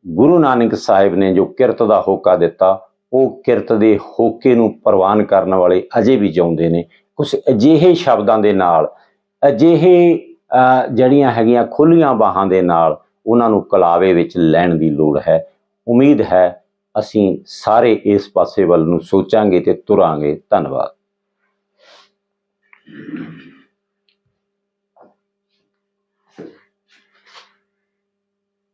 ਗੁਰੂ ਨਾਨਕ ਸਾਹਿਬ ਨੇ ਜੋ ਕਿਰਤ ਦਾ ਹੋਕਾ ਦਿੱਤਾ ਉਹ ਕਿਰਤ ਦੇ ਹੋਕੇ ਨੂੰ ਪ੍ਰਵਾਨ ਕਰਨ ਵਾਲੇ ਅਜੇ ਵੀ ਜਿਉਂਦੇ ਨੇ। ਕੁਝ ਅਜਿਹੇ ਸ਼ਬਦਾਂ ਦੇ ਨਾਲ, ਅਜਿਹੇ ਜਿਹੜੀਆਂ ਹੈਗੀਆਂ ਖੁੱਲੀਆਂ ਬਾਹਾਂ ਦੇ ਨਾਲ ਉਹਨਾਂ ਨੂੰ ਕਲਾਵੇ ਵਿੱਚ ਲੈਣ ਦੀ ਲੋੜ ਹੈ। ਉਮੀਦ ਹੈ ਅਸੀਂ ਸਾਰੇ ਇਸ ਪਾਸੇ ਵੱਲ ਨੂੰ ਸੋਚਾਂਗੇ ਤੇ ਤੁਰਾਂਗੇ। ਧੰਨਵਾਦ।